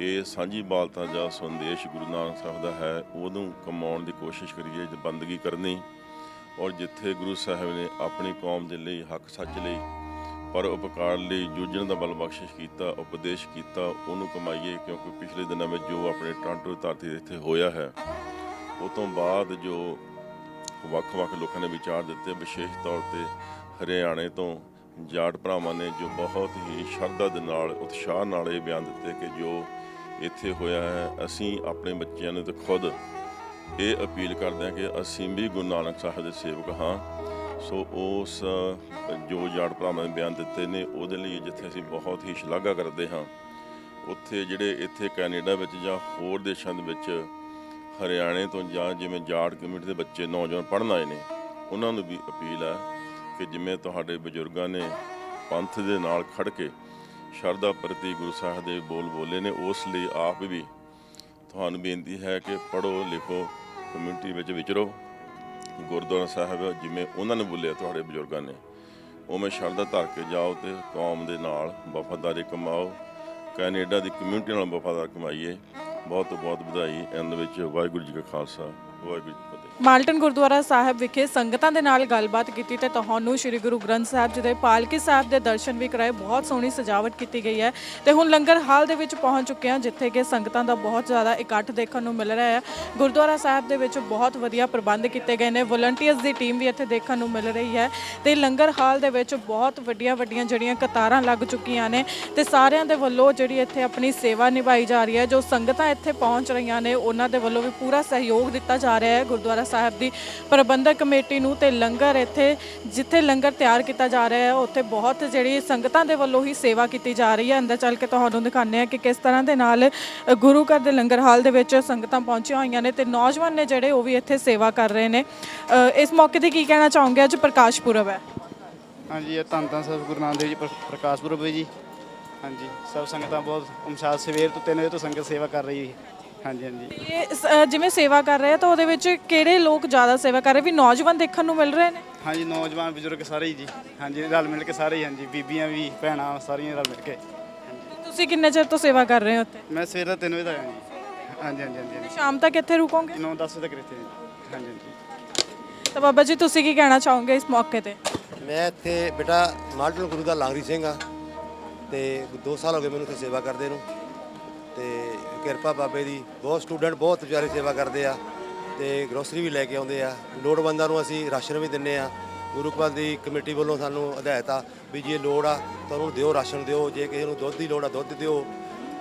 ਇਹ ਸਾਂਝੀ ਬਾਲਤਾ ਜਾਂ ਸੰਦੇਸ਼ ਗੁਰੂ ਨਾਨਕ ਸਾਹਿਬ ਦਾ ਹੈ, ਉਹਨੂੰ ਕਮਾਉਣ ਦੀ ਕੋਸ਼ਿਸ਼ ਕਰੀਏ ਤੇ ਬੰਦਗੀ ਕਰਨੀ ਔਰ ਜਿੱਥੇ ਗੁਰੂ ਸਾਹਿਬ ਨੇ ਆਪਣੀ ਕੌਮ ਦੇ ਲਈ, ਹੱਕ ਸੱਚ ਲਈ ਪਰ ਉਪਕਾਰ ਲਈ ਜੂਝਣ ਦਾ ਬਲ ਬਖਸ਼ਿਸ਼ ਕੀਤਾ, ਉਪਦੇਸ਼ ਕੀਤਾ, ਉਹਨੂੰ ਕਮਾਈਏ, ਕਿਉਂਕਿ ਪਿਛਲੇ ਦਿਨਾਂ ਵਿੱਚ ਜੋ ਆਪਣੇ ਟਾਂਟੋ ਧਰਤੀ ਇੱਥੇ ਹੋਇਆ ਹੈ, ਉਹ ਤੋਂ ਬਾਅਦ ਜੋ ਵੱਖ-ਵੱਖ ਲੋਕਾਂ ਨੇ ਵਿਚਾਰ ਦਿੱਤੇ, ਵਿਸ਼ੇਸ਼ ਤੌਰ ਤੇ ਹਰਿਆਣੇ ਤੋਂ ਜਾਟ ਭਰਾਵਾਂ ਨੇ ਜੋ ਬਹੁਤ ਹੀ ਸ਼ਰਧਾ ਦੇ ਨਾਲ, ਉਤਸ਼ਾਹ ਨਾਲ ਇਹ ਬਿਆਨ ਦਿੱਤੇ ਕਿ ਜੋ ਇੱਥੇ ਹੋਇਆ ਹੈ, ਅਸੀਂ ਆਪਣੇ ਬੱਚਿਆਂ ਨੂੰ ਤੇ ਖੁਦ ਇਹ ਅਪੀਲ ਕਰਦੇ ਹਾਂ ਕਿ ਅਸੀਂ ਵੀ ਗੁਰੂ ਨਾਨਕ ਸਾਹਿਬ ਦੇ ਸੇਵਕ ਹਾਂ। ਸੋ ਉਸ ਜੋ ਜਾੜ ਭਰਾਵਾਂ ਨੇ ਬਿਆਨ ਦਿੱਤੇ ਨੇ, ਉਹਦੇ ਲਈ ਜਿੱਥੇ ਅਸੀਂ ਬਹੁਤ ਹੀ ਸ਼ਲਾਘਾ ਕਰਦੇ ਹਾਂ, ਉੱਥੇ ਜਿਹੜੇ ਇੱਥੇ ਕੈਨੇਡਾ ਵਿੱਚ ਜਾਂ ਹੋਰ ਦੇਸ਼ਾਂ ਦੇ ਵਿੱਚ ਹਰਿਆਣੇ ਤੋਂ ਜਾਂ ਜਿਵੇਂ ਜਾੜ ਕਮਿਊਨਿਟੀ ਦੇ ਬੱਚੇ ਨੌਜਵਾਨ ਪੜ੍ਹਨ ਆਏ ਨੇ, ਉਹਨਾਂ ਨੂੰ ਵੀ ਅਪੀਲ ਹੈ ਕਿ ਜਿਵੇਂ ਤੁਹਾਡੇ ਬਜ਼ੁਰਗਾਂ ਨੇ ਪੰਥ ਦੇ ਨਾਲ ਖੜ ਕੇ ਸ਼ਰਧਾ ਪ੍ਰਤੀ ਗੁਰੂ ਸਾਹਿਬ ਦੇ ਬੋਲ ਬੋਲੇ ਨੇ, ਉਸ ਲਈ ਆਪ ਵੀ ਤੁਹਾਨੂੰ ਬੇਨਤੀ ਹੈ ਕਿ ਪੜੋ ਲਿਖੋ, ਕਮਿਊਨਿਟੀ ਵਿੱਚ ਵਿਚਰੋ ਗੁਰਦੁਆਰਾ ਸਾਹਿਬ ਜਿਵੇਂ ਉਹਨਾਂ ਨੇ ਬੋਲਿਆ ਤੁਹਾਡੇ ਬਜ਼ੁਰਗਾਂ ਨੇ ਉਵੇਂ ਸ਼ਰਧਾ ਧਰ ਕੇ ਜਾਓ ਤੇ ਕੌਮ ਦੇ ਨਾਲ ਵਫਾਦਾਰੀ ਕਮਾਓ, ਕੈਨੇਡਾ ਦੀ ਕਮਿਊਨਿਟੀ ਨਾਲ ਵਫਾਦਾਰ ਕਮਾਈਏ। ਬਹੁਤ ਬਹੁਤ ਵਧਾਈ ਇਹਨਾਂ ਵਿੱਚ ਵਾਹਿਗੁਰੂ ਜੀ ਕਾ ਖਾਲਸਾ। ਵਾਹਿਗੁਰੂ ਜੀ ਕੀ ਫਤਿਹ। ਮਾਲਟਨ ਗੁਰਦੁਆਰਾ ਸਾਹਿਬ ਵਿਖੇ ਸੰਗਤਾਂ ਦੇ ਨਾਲ ਗੱਲਬਾਤ ਕੀਤੀ ਤੇ ਤੁਹਾਨੂੰ ਸ੍ਰੀ ਗੁਰੂ ਗ੍ਰੰਥ ਸਾਹਿਬ ਜੀ ਦੇ ਪਾਲਕੀ ਸਾਹਿਬ ਦੇ ਦਰਸ਼ਨ ਵੀ ਕਰਾਏ। ਬਹੁਤ ਸੋਹਣੀ ਸਜਾਵਟ ਕੀਤੀ ਗਈ ਹੈ ਤੇ ਹੁਣ ਲੰਗਰ ਹਾਲ ਦੇ ਵਿੱਚ ਪਹੁੰਚ ਚੁੱਕੇ ਹਾਂ, ਜਿੱਥੇ ਕਿ ਸੰਗਤਾਂ ਦਾ ਬਹੁਤ ਜ਼ਿਆਦਾ ਇਕੱਠ ਦੇਖਣ ਨੂੰ ਮਿਲ ਰਿਹਾ ਹੈ। ਗੁਰਦੁਆਰਾ ਸਾਹਿਬ ਦੇ ਵਿੱਚ ਬਹੁਤ ਵਧੀਆ ਪ੍ਰਬੰਧ ਕੀਤੇ ਗਏ ਨੇ। ਵਲੰਟੀਅਰਸ ਦੀ ਟੀਮ ਵੀ ਇੱਥੇ ਦੇਖਣ ਨੂੰ ਮਿਲ ਰਹੀ ਹੈ ਤੇ ਲੰਗਰ ਹਾਲ ਦੇ ਵਿੱਚ ਬਹੁਤ ਵੱਡੀਆਂ ਵੱਡੀਆਂ ਜਿਹੜੀਆਂ ਕਤਾਰਾਂ ਲੱਗ ਚੁੱਕੀਆਂ ਨੇ ਤੇ ਸਾਰਿਆਂ ਦੇ ਵੱਲੋਂ ਜਿਹੜੀ ਇੱਥੇ ਆਪਣੀ ਸੇਵਾ ਨਿਭਾਈ ਜਾ ਰਹੀ ਹੈ, ਜੋ ਸੰਗਤਾਂ ਇੱਥੇ ਪਹੁੰਚ ਰਹੀਆਂ ਨੇ, ਉਹਨਾਂ ਦੇ ਵੱਲੋਂ ਵੀ ਪੂਰਾ ਸਹਿਯੋਗ ਦਿੱਤਾ ਜਾ ਜਾ ਰਿਹਾ ਹੈ ਗੁਰਦੁਆਰਾ ਸਾਹਿਬ ਦੀ ਪ੍ਰਬੰਧਕ ਕਮੇਟੀ ਨੂੰ ਤੇ ਲੰਗਰ ਇੱਥੇ, ਜਿੱਥੇ ਲੰਗਰ ਤਿਆਰ ਕੀਤਾ ਜਾ ਰਿਹਾ ਹੈ, ਉੱਥੇ ਬਹੁਤ ਜਿਹੜੀ ਸੰਗਤਾਂ ਦੇ ਵੱਲੋਂ ਹੀ ਸੇਵਾ ਕੀਤੀ ਜਾ ਰਹੀ ਹੈ। ਅੰਦਰ ਚੱਲ ਕੇ ਤੁਹਾਨੂੰ ਦਿਖਾਉਂਦੇ ਹਾਂ ਕਿ ਕਿਸ ਤਰ੍ਹਾਂ ਦੇ ਨਾਲ ਗੁਰੂ ਘਰ ਦੇ ਲੰਗਰ ਹਾਲ ਦੇ ਵਿੱਚ ਸੰਗਤਾਂ ਪਹੁੰਚੀਆਂ ਹੋਈਆਂ ਨੇ ਤੇ ਨੌਜਵਾਨ ਨੇ ਜਿਹੜੇ ਉਹ ਵੀ ਇੱਥੇ ਸੇਵਾ ਕਰ ਰਹੇ ਨੇ। ਇਸ ਮੌਕੇ ਤੇ ਕੀ ਕਹਿਣਾ ਚਾਹੋਗੇ? ਅੱਜ ਪ੍ਰਕਾਸ਼ ਪੁਰਬ ਹੈ। ਹਾਂਜੀ, ਇਹ ਧੰਨ ਧੰਨ ਸਾਹਿਬ ਗੁਰੂ ਨਾਨਕ ਦੇਵ ਜੀ ਪ੍ਰਕਾਸ਼ ਪੁਰਬ ਹੈ ਜੀ। ਹਾਂਜੀ, ਸਭ ਸੰਗਤਾਂ ਬਹੁਤ ਉਮਸਾਦ ਸਵੇਰ ਤੋਂ 3 ਵਜੇ ਤੋਂ ਸੰਗਤ ਸੇਵਾ ਕਰ ਰਹੀ ਹੈ। ਹਾਂਜੀ ਹਾਂਜੀ। ਸ- ਅ, ਜਿਵੇਂ ਸੇਵਾ ਕਰ ਰਹੇ ਆ ਤਾਂ ਉਹਦੇ ਵਿੱਚ ਕਿਹੜੇ ਲੋਕ ਜ਼ਿਆਦਾ ਸੇਵਾ ਕਰ ਰਹੇ? ਵੀ ਨੌਜਵਾਨ ਦੇਖਣ ਨੂੰ ਮਿਲ ਰਹੇ ਨੇ? ਹਾਂਜੀ ਨੌਜਵਾਨ ਬਜ਼ੁਰਗ ਸਾਰੇ ਹੀ ਜੀ। ਹਾਂਜੀ ਰਲ ਮਿਲ ਕੇ ਸਾਰੇ ਹੀ ਹਾਂਜੀ। ਬੀਬੀਆਂ ਵੀ ਭੈਣਾਂ ਸਾਰੀਆਂ ਰਲ ਮਿਲ ਕੇ। ਤੁਸੀਂ ਕਿੰਨੇ ਚਿਰ ਤੋਂ ਸੇਵਾ ਕਰ ਰਹੇ ਹੋ ਉੱਥੇ? ਮੈਂ ਸਵੇਰ ਦਾ 3 ਵਜੇ ਦਾ ਆਇਆ ਜੀ। ਹਾਂਜੀ ਹਾਂਜੀ ਹਾਂਜੀ ਸ਼ਾਮ ਤੱਕ ਇੱਥੇ ਰੁਕੋਗੇ? 9 10 ਵਜੇ ਤੱਕ ਹਾਂ ਜੀ। ਹਾਂਜੀ ਹਾਂਜੀ। ਤਾਂ ਬਾਬਾ ਜੀ ਤੁਸੀਂ ਕੀ ਕਹਿਣਾ ਚਾਹੋਗੇ ਇਸ ਮੌਕੇ ਤੇ? ਮੈਂ ਇੱਥੇ ਬੇਟਾ ਮਾਲਟਨ ਗੁਰੂ ਦਾ ਲਾਂਗਰੀ ਸਿੰਘ ਆ। ਤੇ 2 ਸਾਲ ਹੋ ਗਏ ਮੈਨੂੰ ਇੱਥੇ ਸੇਵਾ ਕਰਦੇ ਨੂੰ। ਤੇ ਕਿਰਪਾ ਬਾਬੇ ਦੀ। ਬਹੁਤ ਸਟੂਡੈਂਟ ਬਹੁਤ ਵਿਚਾਰੇ ਸੇਵਾ ਕਰਦੇ ਆ ਤੇ ਗਰੋਸਰੀ ਵੀ ਲੈ ਕੇ ਆਉਂਦੇ ਆ। ਲੋੜਵੰਦਾਂ ਨੂੰ ਅਸੀਂ ਰਾਸ਼ਨ ਵੀ ਦਿੰਨੇ ਆ। ਗੁਰੂ ਘਰ ਦੀ ਕਮੇਟੀ ਵੱਲੋਂ ਸਾਨੂੰ ਹਦਾਇਤ ਆ ਵੀ ਜੇ ਲੋੜ ਆ ਤਾਂ ਉਹਨੂੰ ਦਿਓ ਰਾਸ਼ਨ ਦਿਓ। ਜੇ ਕਿਸੇ ਨੂੰ ਦੁੱਧ ਦੀ ਲੋੜ ਆ ਦੁੱਧ ਦਿਓ।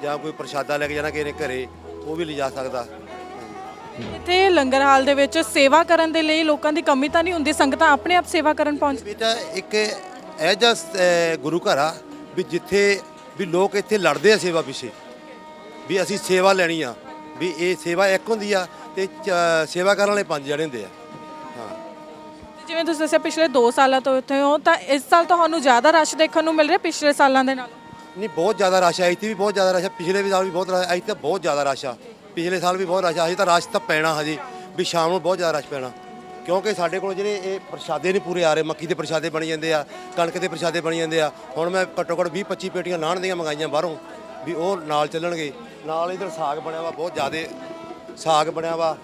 ਜਾਂ ਕੋਈ ਪ੍ਰਸ਼ਾਦਾ ਲੈ ਕੇ ਜਾਣਾ ਕਿਸੇ ਨੇ ਘਰੇ ਉਹ ਵੀ ਲਿਜਾ ਸਕਦਾ। ਇੱਥੇ ਲੰਗਰ ਹਾਲ ਦੇ ਵਿੱਚ ਸੇਵਾ ਕਰਨ ਦੇ ਲਈ ਲੋਕਾਂ ਦੀ ਕਮੀ ਤਾਂ ਨਹੀਂ ਹੁੰਦੀ? ਸੰਗਤਾਂ ਆਪਣੇ ਆਪ ਸੇਵਾ ਕਰਨ ਪਹੁੰਚ ਬੇਟਾ ਇੱਕ ਇਹ ਜਿਹਾ ਗੁਰੂ ਘਰ ਆ ਵੀ ਜਿੱਥੇ ਵੀ ਲੋਕ ਇੱਥੇ ਲੜਦੇ ਆ ਸੇਵਾ ਪਿੱਛੇ। ਵੀ ਅਸੀਂ ਸੇਵਾ ਲੈਣੀ ਆ ਵੀ ਇਹ ਸੇਵਾ ਇੱਕ ਹੁੰਦੀ ਆ ਤੇ ਚ- ਸੇਵਾ ਕਰਨ ਵਾਲੇ ਪੰਜ ਜਣੇ ਹੁੰਦੇ ਆ। ਹਾਂ। ਜਿਵੇਂ ਤੁਸੀਂ ਦੱਸਿਆ ਪਿਛਲੇ 2 ਸਾਲਾਂ ਤੋਂ ਇੱਥੇ ਹੋ ਤਾਂ ਇਸ ਸਾਲ ਤੁਹਾਨੂੰ ਜ਼ਿਆਦਾ ਰਸ਼ ਦੇਖਣ ਨੂੰ ਮਿਲ ਰਿਹਾ ਪਿਛਲੇ ਸਾਲਾਂ ਦੇ ਨਾਲ? ਨਹੀਂ ਬਹੁਤ ਜ਼ਿਆਦਾ ਰਸ਼ ਆ ਇੱਥੇ ਵੀ ਬਹੁਤ ਜ਼ਿਆਦਾ ਰਸ਼ ਆ ਪਿਛਲੇ ਵੀ ਸਾਲ ਵੀ ਬਹੁਤ ਰਸ਼ ਆ ਇੱਥੇ ਬਹੁਤ ਜ਼ਿਆਦਾ ਰਸ਼ ਆ। ਪਿਛਲੇ ਸਾਲ ਵੀ ਬਹੁਤ ਰਸ਼ ਆ ਹਜੇ ਤਾਂ ਰਸ਼ ਤਾਂ ਪੈਣਾ ਹਜੇ ਵੀ ਸ਼ਾਮ ਨੂੰ ਬਹੁਤ ਜ਼ਿਆਦਾ ਰਸ਼ ਪੈਣਾ। ਕਿਉਂਕਿ ਸਾਡੇ ਕੋਲ ਜਿਹੜੇ ਇਹ ਪ੍ਰਸ਼ਾਦੇ ਨਹੀਂ ਪੂਰੇ ਆ ਰਹੇ ਮੱਕੀ ਦੇ ਪ੍ਰਸ਼ਾਦੇ ਬਣੀ ਜਾਂਦੇ ਆ ਕਣਕ ਦੇ ਪ੍ਰਸ਼ਾਦੇ ਬਣੀ ਜਾਂਦੇ ਆ। ਹੁਣ ਮੈਂ ਘੱਟੋ ਘੱਟ 20 25 ਪੇਟੀਆਂ ਲਾਣ ਦੀਆਂ ਮੰਗਾਈਆਂ ਬਾਹਰੋਂ ਵੀ ਉਹ ਨਾਲ ਚੱਲਣਗੇ। ਨਾਲ ਇਧਰ ਸਾਗ ਬਣਿਆ ਵਾ ਬਹੁਤ ਜ਼ਿਆਦੇ ਸਾਗ ਬਣਿਆ ਵਾ।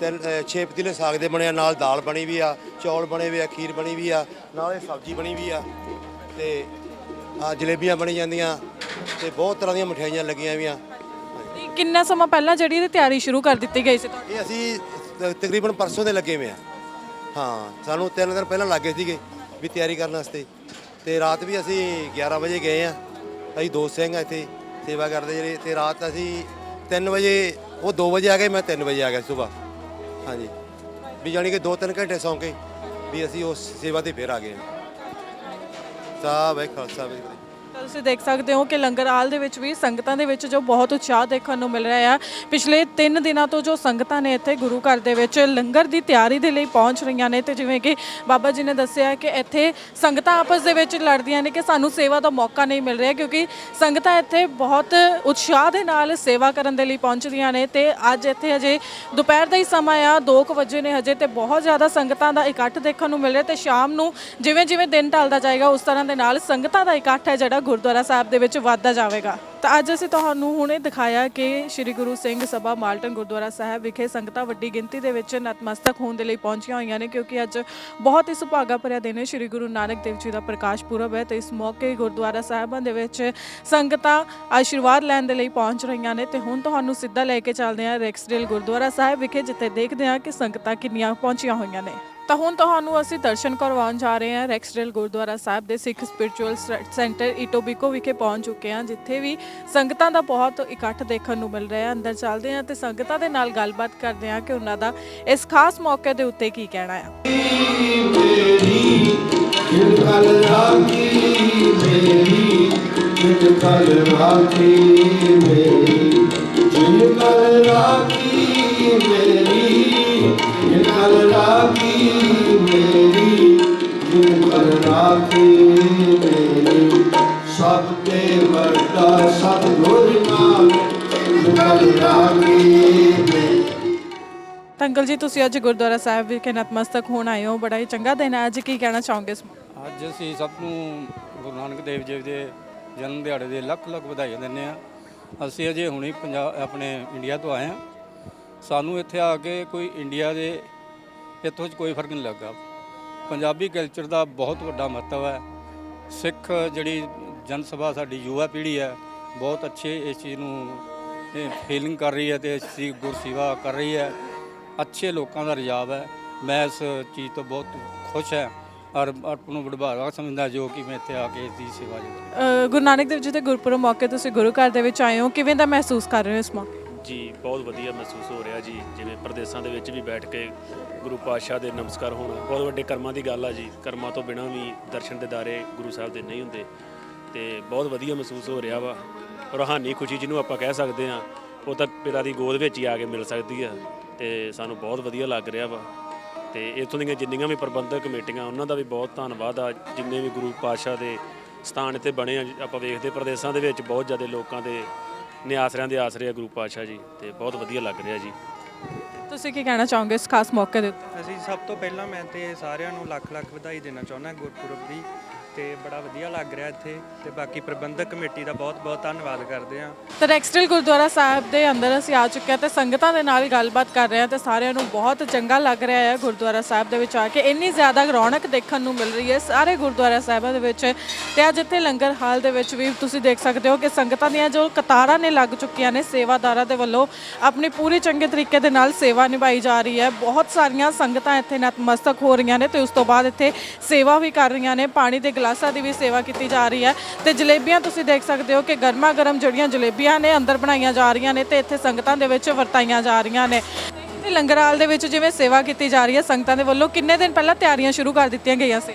ਤਿੰਨ ਛੇ ਪਤੀਲੇ ਸਾਗ ਦੇ ਬਣੇ ਆ ਨਾਲ ਦਾਲ ਬਣੀ ਵੀ ਆ ਚੌਲ ਬਣੇ ਵੀ ਆ ਖੀਰ ਬਣੀ ਵੀ ਆ ਨਾਲ ਇਹ ਸਬਜ਼ੀ ਬਣੀ ਵੀ ਆ ਤੇ ਆ ਜਲੇਬੀਆਂ ਬਣੀ ਜਾਂਦੀਆਂ ਤੇ ਬਹੁਤ ਤਰ੍ਹਾਂ ਦੀਆਂ ਮਠਿਆਈਆਂ ਲੱਗੀਆਂ ਵੀਆਂ ਇਹ ਕਿੰਨਾ ਸਮਾਂ ਪਹਿਲਾਂ ਜਿਹੜੀ ਇਹਦੀ ਤਿਆਰੀ ਸ਼ੁਰੂ ਕਰ ਦਿੱਤੀ ਗਈ ਸੀ ਤੁਹਾਡੀ? ਇਹ ਅਸੀਂ ਤ- ਤਕਰੀਬਨ ਪਰਸੋਂ ਦੇ ਲੱਗੇ ਹੋਏ ਆ। ਹਾਂ ਸਾਨੂੰ ਤਿੰਨ ਦਿਨ ਪਹਿਲਾਂ ਲੱਗੇ ਸੀਗੇ ਵੀ ਤਿਆਰੀ ਕਰਨ ਵਾਸਤੇ ਤੇ ਰਾਤ ਵੀ ਅਸੀਂ 11 ਵਜੇ ਗਏ ਆ। ਅਸੀਂ ਦੋਸਤ ਸਿੰਘ ਆ ਇੱਥੇ। ਸੇਵਾ ਕਰਦੇ ਜਿਹੜੇ ਤੇ ਰਾਤ ਅਸੀਂ 3 ਵਜੇ, ਉਹ 2 ਵਜੇ ਆ ਗਏ, ਮੈਂ 3 ਵਜੇ ਆ ਗਿਆ ਸਵੇਰ ਹਾਂਜੀ। ਵੀ ਜਾਣੀ ਕਿ 2-3 ਘੰਟੇ ਸੌਂ ਕੇ ਵੀ ਅਸੀਂ ਉਸ ਸੇਵਾ ਤੇ ਫੇਰ ਆ ਗਏ। ਸਾਹਿਬ ਹੈ ਖਾਲਸਾ ਵਾਹਿਗੁਰੂ। ਜੀ ਤਾਂ ਤੁਸੀਂ ਦੇਖ ਸਕਦੇ ਹੋ ਕਿ ਲੰਗਰ ਹਾਲ ਦੇ ਵਿੱਚ ਵੀ ਸੰਗਤਾਂ ਦੇ ਵਿੱਚ ਜੋ ਬਹੁਤ ਉਤਸ਼ਾਹ ਦੇਖਣ ਨੂੰ ਮਿਲ ਰਿਹਾ ਹੈ ਪਿਛਲੇ 3 ਦਿਨਾਂ ਤੋਂ ਜੋ ਸੰਗਤਾਂ ਨੇ ਇੱਥੇ ਗੁਰੂ ਘਰ ਦੇ ਵਿੱਚ ਲੰਗਰ ਦੀ ਤਿਆਰੀ ਦੇ ਲਈ ਪਹੁੰਚ ਰਹੀਆਂ ਨੇ ਤੇ ਜਿਵੇਂ ਕਿ ਬਾਬਾ ਜੀ ਨੇ ਦੱਸਿਆ ਕਿ ਇੱਥੇ ਸੰਗਤਾਂ ਆਪਸ ਦੇ ਵਿੱਚ ਲੜਦੀਆਂ ਨੇ ਕਿ ਸਾਨੂੰ ਸੇਵਾ ਦਾ ਮੌਕਾ ਨਹੀਂ ਮਿਲ ਰਿਹਾ ਕਿਉਂਕਿ ਸੰਗਤਾਂ ਇੱਥੇ ਬਹੁਤ ਉਤਸ਼ਾਹ ਦੇ ਨਾਲ ਸੇਵਾ ਕਰਨ ਦੇ ਲਈ ਪਹੁੰਚਦੀਆਂ ਨੇ ਤੇ ਅੱਜ ਇੱਥੇ ਹਜੇ ਦੁਪਹਿਰ ਦਾ ਹੀ ਸਮਾਂ ਆ 2 ਵਜੇ ਨੇ ਹਜੇ ਤੇ ਬਹੁਤ ਜ਼ਿਆਦਾ ਸੰਗਤਾਂ ਦਾ ਇਕੱਠ ਦੇਖਣ ਨੂੰ ਮਿਲ ਰਿਹਾ ਤੇ ਸ਼ਾਮ ਨੂੰ ਜਿਵੇਂ ਜਿਵੇਂ ਦਿਨ ਢਲਦਾ ਜਾਏਗਾ, ਉਸ ਤਰ੍ਹਾਂ ਦੇ ਨਾਲ ਸੰਗਤਾਂ ਦਾ ਇਕੱਠ ਹੈ ਜਿਹੜਾ ਗੁਰਦੁਆਰਾ ਸਾਹਿਬ ਦੇ ਵਿੱਚ ਵੱਧਦਾ ਜਾਵੇਗਾ। ਤਾਂ ਅੱਜ ਅਸੀਂ ਤੁਹਾਨੂੰ ਹੁਣੇ ਦਿਖਾਇਆ ਕਿ ਸ੍ਰੀ ਗੁਰੂ ਸਿੰਘ ਸਭਾ ਮਾਲਟਨ ਗੁਰਦੁਆਰਾ ਸਾਹਿਬ ਵਿਖੇ ਸੰਗਤਾਂ ਵੱਡੀ ਗਿਣਤੀ ਦੇ ਵਿੱਚ ਨਤਮਸਤਕ ਹੋਣ ਦੇ ਲਈ ਪਹੁੰਚੀਆਂ ਹੋਈਆਂ ਨੇ, ਕਿਉਂਕਿ ਅੱਜ ਬਹੁਤ ਹੀ ਸੁਭਾਗਾ ਭਰਿਆ ਦਿਨ ਹੈ। ਸ੍ਰੀ ਗੁਰੂ ਨਾਨਕ ਦੇਵ ਜੀ ਦਾ ਪ੍ਰਕਾਸ਼ ਪੁਰਬ ਹੈ ਤੇ ਇਸ ਮੌਕੇ ਗੁਰਦੁਆਰਾ ਸਾਹਿਬਾਂ ਦੇ ਵਿੱਚ ਸੰਗਤਾਂ ਆਸ਼ੀਰਵਾਦ ਲੈਣ ਦੇ ਲਈ ਪਹੁੰਚ ਰਹੀਆਂ ਨੇ। ਤੇ ਹੁਣ ਤੁਹਾਨੂੰ ਸਿੱਧਾ ਲੈ ਕੇ ਚੱਲਦੇ ਹਾਂ ਰੈਕਸਡੇਲ ਗੁਰਦੁਆਰਾ ਸਾਹਿਬ ਵਿਖੇ, ਜਿੱਥੇ ਦੇਖਦੇ ਹਾਂ ਕਿ ਸੰਗਤਾਂ ਕਿੰਨੀਆਂ ਪਹੁੰਚੀਆਂ ਹੋਈਆਂ ਨੇ। ਤਾਂ ਹੁਣ ਤੁਹਾਨੂੰ ਅਸੀਂ ਦਰਸ਼ਨ ਕਰਵਾਉਣ ਜਾ ਰਹੇ ਹਾਂ ਰੈਕਸਡੇਲ ਗੁਰਦੁਆਰਾ ਸਾਹਿਬ ਦੇ ਸਿੱਖ ਸਪਿਰਚੁਅਲ ਸੈਂਟਰ ਇਟੋਬਿਕੋ ਵਿਖੇ ਪਹੁੰਚ ਚੁੱਕੇ ਹਾਂ, ਜਿੱਥੇ ਵੀ ਸੰਗਤਾਂ ਦਾ ਬਹੁਤ ਇਕੱਠ ਦੇਖਣ ਨੂੰ ਮਿਲ ਰਿਹਾ ਹੈ। ਅੰਦਰ ਚੱਲਦੇ ਹਾਂ ਤੇ ਸੰਗਤਾਂ ਦੇ ਨਾਲ ਗੱਲਬਾਤ ਕਰਦੇ ਹਾਂ ਕਿ ਉਹਨਾਂ ਦਾ ਇਸ ਖਾਸ ਮੌਕੇ ਦੇ ਉੱਤੇ ਕੀ ਕਹਿਣਾ ਹੈ। ਮੇਰੀ, ਜਿਨ ਕਲ ਰਾਖੀ ਮੇਰੀ ਜਿਨ ਰਾਖੀ ਮੇਰੀ ਜਿਨ ਕਲ ਰਾਖੀ ਮੇਰੀ ਸਭ ਤੇ ਵਰਤਾ ਸਭ ਗੁਰ ਨਾਨਕ ਜਿਨ ਕਲ ਰਾਖੀ ਅੰਕਲ ਜੀ, ਤੁਸੀਂ ਅੱਜ ਗੁਰਦੁਆਰਾ ਸਾਹਿਬ ਵਿਖੇ ਨਤਮਸਤਕ ਹੋਣ ਆਏ ਹੋ। ਬੜਾ ਹੀ ਚੰਗਾ ਦਿਨ ਹੈ। ਅੱਜ ਕੀ ਕਹਿਣਾ ਚਾਹੋਗੇ ਇਸ ਮੌਕੇ ਅੱਜ ਅਸੀਂ ਸਭ ਨੂੰ ਗੁਰੂ ਨਾਨਕ ਦੇਵ ਜੀ ਦੇ ਜਨਮ ਦਿਹਾੜੇ ਦੇ ਲੱਖ ਲੱਖ ਵਧਾਈਆਂ ਦਿੰਦੇ ਆ ਅਸੀਂ ਅਜੇ ਹੁਣੇ ਪੰਜਾਬ ਆਪਣੇ ਇੰਡੀਆ ਤੋਂ ਆਏ ਆ ਸਾਨੂੰ ਇੱਥੇ ਆ ਕੇ ਕੋਈ ਇੰਡੀਆ ਦੇ ਇੱਥੋਂ 'ਚ ਕੋਈ ਫ਼ਰਕ ਨਹੀਂ ਲੱਗਾ। ਪੰਜਾਬੀ ਕਲਚਰ ਦਾ ਬਹੁਤ ਵੱਡਾ ਮਹੱਤਵ ਹੈ। ਸਿੱਖ ਜਿਹੜੀ ਜਨ ਸਭਾ ਸਾਡੀ ਯੁਵਾ ਪੀੜ੍ਹੀ ਹੈ, ਬਹੁਤ ਅੱਛੇ ਇਸ ਚੀਜ਼ ਨੂੰ ਫੀਲਿੰਗ ਕਰ ਰਹੀ ਹੈ ਤੇ ਇਸ ਦੀ ਗੁਰਸੇਵਾ ਕਰ ਰਹੀ ਹੈ। ਅੱਛੇ ਲੋਕਾਂ ਦਾ ਰਿਜਾਵ ਹੈ। ਮੈਂ ਇਸ ਚੀਜ਼ ਤੋਂ ਬਹੁਤ ਖੁਸ਼ ਹਾਂ ਔਰ ਆਪ ਨੂੰ ਵਡਭਾਗਾ ਸਮਝਦਾ ਜੋ ਕਿ ਮੈਂ ਇੱਥੇ ਆ ਕੇ ਇਸ ਦੀ ਸੇਵਾ ਜੀ ਗੁਰੂ ਨਾਨਕ ਦੇਵ ਜੀ ਦੇ ਗੁਰਪੁਰਬ ਮੌਕੇ ਤੁਸੀਂ ਗੁਰੂ ਘਰ ਦੇ ਵਿੱਚ ਆਏ ਹੋ। ਕਿਵੇਂ ਦਾ ਮਹਿਸੂਸ ਕਰ ਰਹੇ ਹੋ ਇਸ ਮੌਕੇ? ਜੀ, ਬਹੁਤ ਵਧੀਆ ਮਹਿਸੂਸ ਹੋ ਰਿਹਾ ਜੀ। ਜਿਵੇਂ ਪ੍ਰਦੇਸਾਂ ਦੇ ਵਿੱਚ ਵੀ ਬੈਠ ਕੇ ਗੁਰੂ ਪਾਤਸ਼ਾਹ ਦੇ ਨਮਸਕਾਰ ਹੋਣਾ। ਬਹੁਤ ਵੱਡੇ ਕਰਮਾਂ ਦੀ ਗੱਲ ਆ ਜੀ। ਕਰਮਾਂ ਤੋਂ ਬਿਨਾਂ ਵੀ ਦਰਸ਼ਨ ਦਿਦਾਰੇ ਗੁਰੂ ਸਾਹਿਬ ਦੇ ਨਹੀਂ ਹੁੰਦੇ। ਤੇ ਬਹੁਤ ਵਧੀਆ ਮਹਿਸੂਸ ਹੋ ਰਿਹਾ ਵਾ। ਰੂਹਾਨੀ ਖੁਸ਼ੀ ਜਿਹਨੂੰ ਆਪਾਂ ਕਹਿ ਸਕਦੇ ਆ ਉਹ ਤਾਂ ਪਿਤਾ ਦੀ ਗੋਦ ਵਿੱਚ ਹੀ ਆ ਕੇ ਮਿਲ ਸਕਦੀ ਆ। ਤੇ ਸਾਨੂੰ ਬਹੁਤ ਵਧੀਆ ਲੱਗ ਰਿਹਾ ਵਾ। ਤੇ ਇੱਥੋਂ ਦੀਆਂ ਜਿੰਨੀਆਂ ਵੀ ਪ੍ਰਬੰਧਕ ਕਮੇਟੀਆਂ, ਉਹਨਾਂ ਦਾ ਵੀ ਬਹੁਤ ਧੰਨਵਾਦ ਆ। ਜਿੰਨੇ ਵੀ ਗੁਰੂ ਪਾਤਸ਼ਾਹ ਦੇ ਸਥਾਨ ਇੱਥੇ ਬਣੇ ਆ, ਆਪਾਂ ਵੇਖਦੇ ਪ੍ਰਦੇਸਾਂ ਦੇ ਵਿੱਚ ਬਹੁਤ ਜ਼ਿਆਦਾ ਲੋਕਾਂ ਦੇ ਨਿਆਸਰਿਆਂ ਦੇ ਆਸਰੇ ਆ ਗੁਰੂ ਪਾਤਸ਼ਾਹ ਜੀ ਤੇ ਬਹੁਤ ਵਧੀਆ ਲੱਗ ਰਿਹਾ ਜੀ। ਤੁਸੀਂ ਕੀ ਕਹਿਣਾ ਚਾਹੋਗੇ ਇਸ ਖਾਸ ਮੌਕੇ ਦੇ ਉੱਤੇ? ਅਸੀਂ ਸਭ ਤੋਂ ਪਹਿਲਾਂ ਮੈਂ ਤੇ ਸਾਰਿਆਂ ਨੂੰ ਲੱਖ ਲੱਖ ਵਧਾਈ ਦੇਣਾ ਚਾਹੁੰਦਾ ਗੁਰਪੁਰਬ ਦੀ। ਤੇ ਬੜਾ ਵਧੀਆ ਲੱਗ ਰਿਹਾ ਇੱਥੇ ਤੇ ਬਾਕੀ ਪ੍ਰਬੰਧਕ ਕਮੇਟੀ ਦਾ ਬਹੁਤ ਬਹੁਤ ਧੰਨਵਾਦ ਕਰਦੇ ਹਾਂ। ਤਾਂ ਗੁਰਦੁਆਰਾ ਸਾਹਿਬ ਦੇ ਅੰਦਰ ਅਸੀਂ ਆ ਚੁੱਕੇ ਹਾਂ ਤੇ ਸੰਗਤਾਂ ਦੇ ਨਾਲ ਗੱਲਬਾਤ ਕਰ ਰਹੇ ਹਾਂ ਤੇ ਸਾਰਿਆਂ ਨੂੰ ਬਹੁਤ ਚੰਗਾ ਲੱਗ ਰਿਹਾ ਹੈ ਗੁਰਦੁਆਰਾ ਸਾਹਿਬ ਦੇ ਵਿੱਚ ਆ ਕੇ। ਇੰਨੀ ਜ਼ਿਆਦਾ ਰੌਣਕ ਦੇਖਣ ਨੂੰ ਮਿਲ ਰਹੀ ਹੈ ਸਾਰੇ ਗੁਰਦੁਆਰਾ ਸਾਹਿਬਾਂ ਦੇ ਵਿੱਚ ਤੇ ਅੱਜ ਇੱਥੇ ਲੰਗਰ ਹਾਲ ਦੇ ਵਿੱਚ ਵੀ ਤੁਸੀਂ ਦੇਖ ਸਕਦੇ ਹੋ ਕਿ ਸੰਗਤਾਂ ਦੀਆਂ ਜੋ ਕਤਾਰਾਂ ਨੇ ਲੱਗ ਚੁੱਕੀਆਂ ਨੇ ਸੇਵਾਦਾਰਾਂ ਦੇ ਵੱਲੋਂ ਆਪਣੀ ਪੂਰੀ ਚੰਗੇ ਤਰੀਕੇ ਦੇ ਨਾਲ ਸੇਵਾ ਨਿਭਾਈ ਜਾ ਰਹੀ ਹੈ। ਬਹੁਤ ਸਾਰੀਆਂ ਸੰਗਤਾਂ ਇੱਥੇ ਨਤਮਸਤਕ ਹੋ ਰਹੀਆਂ ਨੇ ਤੇ ਉਸ ਤੋਂ ਬਾਅਦ ਇੱਥੇ ਸੇਵਾ ਵੀ ਕਰ ਰਹੀਆਂ ਨੇ। ਪਾਣੀ ਦੇ ਗਲਾਸਾਂ ਦੀ ਵੀ ਸੇਵਾ ਕੀਤੀ ਜਾ ਰਹੀ ਹੈ ਤੇ ਜਲੇਬੀਆਂ ਤੁਸੀਂ ਦੇਖ ਸਕਦੇ ਹੋ ਕਿ ਗਰਮਾ ਗਰਮ ਜਿਹੜੀਆਂ ਜਲੇਬੀਆਂ ਨੇ ਅੰਦਰ ਬਣਾਈਆਂ ਜਾ ਰਹੀਆਂ ਨੇ ਤੇ ਇੱਥੇ ਸੰਗਤਾਂ ਦੇ ਵਿੱਚ ਵਰਤਾਈਆਂ ਜਾ ਰਹੀਆਂ ਨੇ। ਤੇ ਲੰਗਰਾਲ ਦੇ ਵਿੱਚ ਜਿਵੇਂ ਸੇਵਾ ਕੀਤੀ ਜਾ ਰਹੀ ਹੈ ਸੰਗਤਾਂ ਦੇ ਵੱਲੋਂ ਕਿੰਨੇ ਦਿਨ ਪਹਿਲਾਂ ਤਿਆਰੀਆਂ ਸ਼ੁਰੂ ਕਰ ਦਿੱਤੀਆਂ ਗਈਆਂ ਸੀ?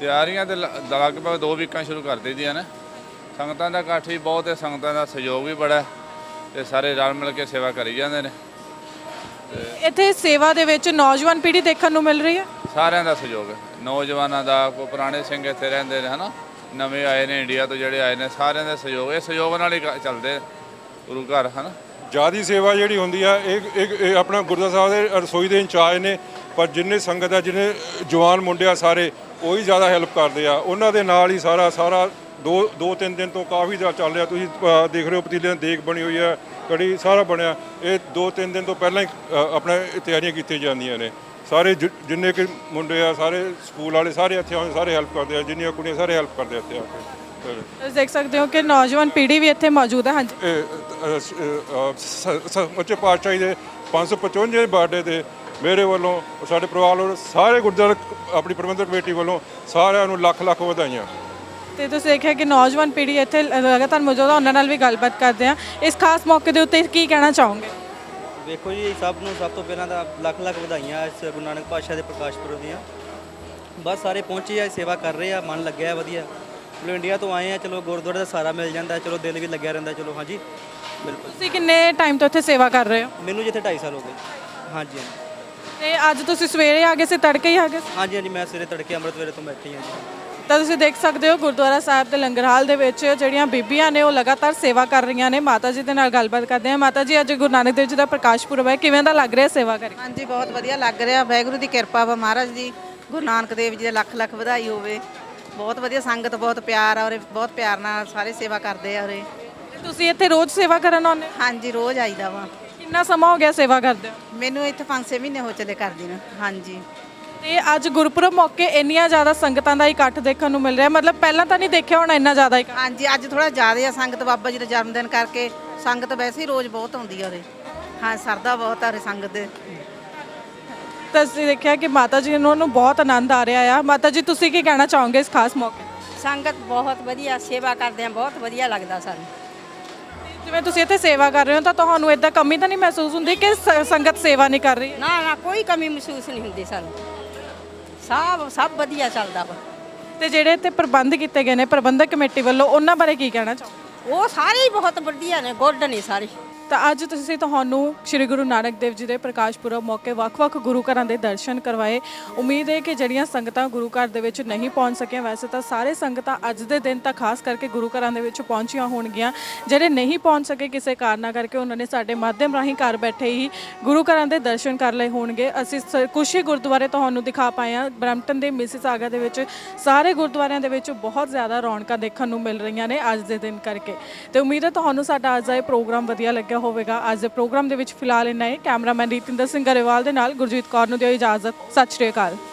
ਤਿਆਰੀਆਂ ਤੇ ਲਗਭਗ ਦੋ ਵੀਕਾਂ ਸ਼ੁਰੂ ਕਰ ਦਿੱਤੀਆਂ ਨੇ। ਸੰਗਤਾਂ ਦਾ ਇਕੱਠ ਵੀ ਬਹੁਤ ਹੈ ਸੰਗਤਾਂ ਦਾ ਸਹਿਯੋਗ ਵੀ ਬੜਾ ਤੇ ਸਾਰੇ ਰਲ ਮਿਲ ਕੇ ਸੇਵਾ ਕਰੀ ਜਾਂਦੇ ਨੇ। ਇੱਥੇ ਸੇਵਾ ਦੇ ਵਿੱਚ ਨੌਜਵਾਨ ਪੀੜ੍ਹੀ ਦੇਖਣ ਨੂੰ ਮਿਲ ਰਹੀ ਹੈ? ਸਾਰਿਆਂ ਦਾ ਸਹਿਯੋਗ ਹੈ। ਨੌਜਵਾਨਾਂ ਦਾ ਕੋਈ ਪੁਰਾਣੇ ਸਿੰਘ ਇੱਥੇ ਰਹਿੰਦੇ ਨੇ ਹਨਾ? ਨਵੇਂ ਆਏ ਨੇ ਇੰਡੀਆ ਤੋਂ ਜਿਹੜੇ ਆਏ ਨੇ ਸਾਰਿਆਂ ਦਾ ਸਹਿਯੋਗ ਇਹ ਸਹਿਯੋਗ ਨਾਲ ਹੀ ਕ- ਚੱਲਦੇ ਗੁਰੂ ਘਰ ਹਨਾ? ਜਿਆਦੀ ਸੇਵਾ ਜਿਹੜੀ ਹੁੰਦੀ ਆ ਇਹ ਇਹ- ਇਹ ਆਪਣਾ ਗੁਰਦੁਆਰਾ ਸਾਹਿਬ ਦੇ ਰਸੋਈ ਦੇ ਇੰਚਾਰਜ ਨੇ ਪਰ ਜਿੰਨੇ ਸੰਗਤ ਆ ਜਿੰਨੇ ਜਵਾਨ ਮੁੰਡੇ ਆ ਸਾਰੇ ਉਹ ਹੀ ਜ਼ਿਆਦਾ ਹੈਲਪ ਕਰਦੇ ਆ। ਉਹਨਾਂ ਦੇ ਨਾਲ ਹੀ ਸਾਰਾ ਸਾਰਾ ਦੋ ਦੋ ਤਿੰਨ ਦਿਨ ਤੋਂ ਕਾਫੀ ਜ਼ਿਆਦਾ ਚੱਲ ਰਿਹਾ। ਤੁਸੀਂ ਅ, ਦੇਖ ਰਹੇ ਹੋ ਪਤੀਲੇ ਦੀ ਦੇਗ ਬਣੀ ਹੋਈ ਆ ਕੜੀ ਸਾਰਾ ਬਣਿਆ। ਇਹ ਦੋ ਤਿੰਨ ਦਿਨ ਤੋਂ ਪਹਿਲਾਂ ਹੀ ਅ, ਆਪਣਾ ਇਹ ਤਿਆਰੀਆਂ ਕੀਤੀਆਂ ਜਾਂਦੀਆਂ ਨੇ। ਸਾਰੇ ਜਿ- ਜਿੰਨੇ ਕਿ ਮੁੰਡੇ ਆ ਸਾਰੇ ਸਕੂਲ ਵਾਲੇ ਸਾਰੇ ਇੱਥੇ ਆਉਂਦੇ ਸਾਰੇ ਹੈਲਪ ਕਰਦੇ ਆ ਜਿੰਨੀਆਂ ਕੁੜੀਆਂ ਸਾਰੇ ਹੈਲਪ ਕਰਦੇ ਆ ਇੱਥੇ ਆ ਕੇ। ਤੁਸੀਂ ਦੇਖ ਸਕਦੇ ਹੋ ਕਿ ਨੌਜਵਾਨ ਪੀੜ੍ਹੀ ਵੀ ਇੱਥੇ ਮੌਜੂਦ ਹੈ ਹਾਂਜੀ। ਇਹ ਅ, ਸ- ਅ, ਸ- ਸ- ਉੱਚੇ ਪਾਤਸ਼ਾਹੀ ਦੇ 555 ਬਰਥਡੇ ਤੇ ਮੇਰੇ ਵੱਲੋਂ ਸਾਡੇ ਪਰਿਵਾਰ ਵੱਲੋਂ ਸਾਰੇ ਗੁਰਦੁਆਰਾ ਆਪਣੀ ਪ੍ਰਬੰਧਕ ਕਮੇਟੀ ਵੱਲੋਂ ਸਾਰਿਆਂ ਨੂੰ ਲੱਖ ਲੱਖ ਵਧਾਈਆਂ। ਤੇ ਤੁਸੀਂ ਦੇਖਿਆ ਕਿ ਨੌਜਵਾਨ ਪੀੜ੍ਹੀ ਇੱਥੇ ਲਗਾਤਾਰ ਮੌਜੂਦ ਹੈ ਉਹਨਾਂ ਨਾਲ ਵੀ ਗੱਲਬਾਤ ਕਰਦੇ ਹਾਂ ਇਸ ਖਾਸ ਮੌਕੇ ਦੇ ਉੱਤੇ ਕੀ ਕਹਿਣਾ ਚਾਹੋਗੇ? ਵੇਖੋ ਜੀ ਸਭ ਨੂੰ ਸਭ ਤੋਂ ਪਹਿਲਾਂ ਤਾਂ ਲੱਖ ਲੱਖ ਵਧਾਈਆਂ ਇਸ ਗੁਰੂ ਨਾਨਕ ਪਾਤਸ਼ਾਹ ਦੇ ਪ੍ਰਕਾਸ਼ ਪੁਰਬ ਦੀਆਂ। ਬਸ ਸਾਰੇ ਪਹੁੰਚੇ ਆ ਸੇਵਾ ਕਰ ਰਹੇ ਆ ਮਨ ਲੱਗਿਆ ਹੈ ਵਧੀਆ। ਚਲੋ ਇੰਡੀਆ ਤੋਂ ਆਏ ਆ ਚਲੋ ਗੁਰਦੁਆਰੇ ਦਾ ਸਾਰਾ ਮਿਲ ਜਾਂਦਾ ਚਲੋ ਦਿਲ ਵੀ ਲੱਗਿਆ ਰਹਿੰਦਾ ਚਲੋ ਹਾਂਜੀ ਬਿਲਕੁਲ। ਤੁਸੀਂ ਕਿੰਨੇ ਟਾਈਮ ਤੋਂ ਇੱਥੇ ਸੇਵਾ ਕਰ ਰਹੇ ਹੋ? ਮੈਨੂੰ ਜਿੱਥੇ 2.5 ਸਾਲ ਹੋ ਗਏ। ਹਾਂਜੀ ਹਾਂਜੀ। ਤੇ ਅੱਜ ਤੁਸੀਂ ਸਵੇਰੇ ਆ ਗਏ ਸੀ ਤੜਕੇ ਹੀ ਆ ਗਏ ਸੀ? ਹਾਂਜੀ ਹਾਂਜੀ ਮੈਂ ਸਵੇਰੇ ਤੜਕੇ ਅੰਮ੍ਰਿਤ ਵੇਲੇ ਤੋਂ ਬੈਠੀ ਹਾਂ ਜੀ। ਤਾਂ ਤੁਸੀਂ ਦੇਖ ਸਕਦੇ ਹੋ ਗੁਰਦੁਆਰਾ ਸਾਹਿਬ ਦੇ ਲੰਗਰ ਹਾਲ ਦੇ ਵਿੱਚ ਜਿਹੜੀਆਂ ਬੀਬੀਆਂ ਨੇ ਉਹ ਲਗਾਤਾਰ ਸੇਵਾ ਕਰ ਰਹੀਆਂ ਨੇ। ਮਾਤਾ ਜੀ ਦੇ ਨਾਲ ਗੱਲਬਾਤ ਕਰਦੇ ਹਾਂ। ਮਾਤਾ ਜੀ ਅੱਜ ਗੁਰੂ ਨਾਨਕ ਦੇਵ ਜੀ ਦਾ ਪ੍ਰਕਾਸ਼ ਪੁਰਬ ਹੈ। ਕਿਵੇਂ ਦਾ ਲੱਗ ਰਿਹਾ ਸੇਵਾ ਕਰਕੇ? ਹਾਂਜੀ ਬਹੁਤ ਵਧੀਆ ਲੱਗ ਰਿਹਾ। ਵਾਹਿਗੁਰੂ ਦੀ ਕਿਰਪਾ ਵਾ ਮਹਾਰਾਜ ਦੀ ਗੁਰੂ ਨਾਨਕ ਦੇਵ ਜੀ ਦੇ ਲੱਖ ਲੱਖ ਵਧਾਈ ਹੋਵੇ। ਬਹੁਤ ਵਧੀਆ ਸੰਗਤ ਬਹੁਤ ਪਿਆਰ ਆ ਔਰ ਬਹੁਤ ਪਿਆਰ ਨਾਲ ਸਾਰੇ ਸੇਵਾ ਕਰਦੇ ਆ ਔਰੇ। ਤੁਸੀਂ ਇੱਥੇ ਰੋਜ਼ ਸੇਵਾ ਕਰਨ ਆਉਂਦੇ ਹਾਂਜੀ ਰੋਜ਼ ਆਈਦਾ ਵਾ। ਕਿੰਨਾ ਸਮਾਂ ਹੋ ਗਿਆ ਸੇਵਾ ਕਰਦੇ ਹੋ ਮੈਨੂੰ ਇੱਥੇ 5-6 ਮਹੀਨੇ ਹੋ ਚਲੇ ਕਰਦੀ ਨੂੰ। ਹਾਂਜੀ। ਤੇ ਅੱਜ ਗੁਰਪੁਰਬ ਮੌਕੇ ਇੰਨੀਆਂ ਜ਼ਿਆਦਾ ਸੰਗਤਾਂ ਦਾ ਇਕੱਠ ਦੇਖਣ ਨੂੰ ਮਿਲ ਰਿਹਾ। ਮਤਲਬ ਪਹਿਲਾਂ ਤਾਂ ਨਹੀਂ ਦੇਖਿਆ ਹੋਣਾ ਇੰਨਾ ਜ਼ਿਆਦਾ ਇਕੱਠ? ਹਾਂਜੀ ਅੱਜ ਥੋੜਾ ਜ਼ਿਆਦਾ ਆ ਸੰਗਤ ਬਾਬਾ ਜੀ ਦਾ ਜਨਮ ਦਿਨ ਕਰਕੇ। ਸੰਗਤ ਵੈਸੇ ਹੀ ਰੋਜ਼ ਬਹੁਤ ਆਉਂਦੀ ਆ ਔਰੇ ਹਾਂ ਸਰਦਾ ਬਹੁਤ ਆ ਉਰੇ ਸੰਗਤ ਦੇ। ਤਾਂ ਅਸੀਂ ਦੇਖਿਆ ਕਿ ਮਾਤਾ ਜੀ ਨੂੰ ਨੂੰ ਬਹੁਤ ਆਨੰਦ ਆ ਰਿਹਾ ਆ। ਮਾਤਾ ਜੀ ਤੁਸੀਂ ਕੀ ਕਹਿਣਾ ਚਾਹੋਗੇ ਇਸ ਖਾਸ ਮੌਕੇ? ਸੰਗਤ ਬਹੁਤ ਵਧੀਆ ਸੇਵਾ ਕਰਦੇ ਆ ਬਹੁਤ ਵਧੀਆ ਲੱਗਦਾ ਸਾਨੂੰ। ਜਿਵੇਂ ਤੁਸੀਂ ਇੱਥੇ ਸੇਵਾ ਕਰ ਰਹੇ ਹੋ ਤਾਂ ਤੁਹਾਨੂੰ ਇਦਾਂ ਕਮੀ ਤਾਂ ਨਹੀਂ ਮਹਿਸੂਸ ਹੁੰਦੀ ਕਿ ਸ- ਸੰਗਤ ਸੇਵਾ ਨਹੀਂ ਕਰ ਰਹੀ? ਨਾ ਨਾ ਕੋਈ ਕਮੀ ਮਹਿਸੂਸ ਨਹੀਂ ਹੁੰਦੀ ਸਾਨੂੰ। ਸਭ ਸਭ ਵਧੀਆ ਚੱਲਦਾ ਵਾ। ਤੇ ਜਿਹੜੇ ਇੱਥੇ ਪ੍ਰਬੰਧ ਕੀਤੇ ਗਏ ਨੇ ਪ੍ਰਬੰਧਕ ਕਮੇਟੀ ਵੱਲੋਂ ਉਹਨਾਂ ਬਾਰੇ ਕੀ ਕਹਿਣਾ ਚਾਹੋਗੇ? ਉਹ ਸਾਰੇ ਹੀ ਬਹੁਤ ਵਧੀਆ ਨੇ ਗੁੱਡ ਨੇ ਸਾਰੇ। ਤਾਂ ਅੱਜ ਤੁਸੀਂ ਤੁਹਾਨੂੰ ਸ੍ਰੀ ਗੁਰੂ ਨਾਨਕ ਦੇਵ ਜੀ ਦੇ ਪ੍ਰਕਾਸ਼ ਪੁਰਬ ਮੌਕੇ ਵੱਖ-ਵੱਖ ਗੁਰੂ ਘਰਾਂ ਦੇ ਦਰਸ਼ਨ ਕਰਵਾਏ। ਉਮੀਦ ਹੈ ਕਿ ਜਿਹੜੀਆਂ ਸੰਗਤਾਂ ਗੁਰੂ ਘਰ ਦੇ ਵਿੱਚ ਨਹੀਂ ਪਹੁੰਚ ਸਕੀਆਂ, ਵੈਸੇ ਤਾਂ ਸਾਰੇ ਸੰਗਤਾਂ ਅੱਜ ਦੇ ਦਿਨ ਤਾਂ ਖਾਸ ਕਰਕੇ ਗੁਰੂ ਘਰਾਂ ਦੇ ਵਿੱਚ ਪਹੁੰਚੀਆਂ ਹੋਣਗੀਆਂ। ਜਿਹੜੇ ਨਹੀਂ ਪਹੁੰਚ ਸਕੇ ਕਿਸੇ ਕਾਰਨਾਂ ਕਰਕੇ ਉਹਨਾਂ ਨੇ ਸਾਡੇ ਮਾਧਿਅਮ ਰਾਹੀਂ ਘਰ ਬੈਠੇ ਹੀ ਗੁਰੂ ਘਰਾਂ ਦੇ ਦਰਸ਼ਨ ਕਰ ਲਏ ਹੋਣਗੇ। ਅਸੀਂ ਸ- ਕੁਛ ਹੀ ਗੁਰਦੁਆਰੇ ਤੁਹਾਨੂੰ ਦਿਖਾ ਪਾਏ ਹਾਂ। ਬ੍ਰੈਂਪਟਨ ਦੇ ਮਿਸਿਸਾਗਾ ਦੇ ਵਿੱਚ ਸਾਰੇ ਗੁਰਦੁਆਰਿਆਂ ਦੇ ਵਿੱਚ ਬਹੁਤ ਜ਼ਿਆਦਾ ਰੌਣਕਾਂ ਦੇਖਣ ਨੂੰ ਮਿਲ ਰਹੀਆਂ ਨੇ ਅੱਜ ਦੇ ਦਿਨ ਕਰਕੇ। ਤੇ ਉਮੀਦ ਹੈ ਤੁਹਾਨੂੰ ਸਾਡਾ ਅੱਜ ਦਾ ਇਹ ਪ੍ਰੋਗਰਾਮ ਵਧੀਆ ਲੱਗਿਆ ਹੋਵੇਗਾ। ਅੱਜ ਦੇ ਪ੍ਰੋਗਰਾਮ ਦੇ ਵਿੱਚ ਫਿਲਹਾਲ ਇੰਨਾ ਹੀ। ਕੈਮਰਾਮੈਨ ਰੀਤਿੰਦਰ ਸਿੰਘ ਗਰੇਵਾਲ ਦੇ ਨਾਲ ਗੁਰਜੀਤ ਕੌਰ ਨੂੰ ਦਿਓ ਇਜਾਜ਼ਤ। ਸਤਿ ਸ਼੍ਰੀ ਅਕਾਲ।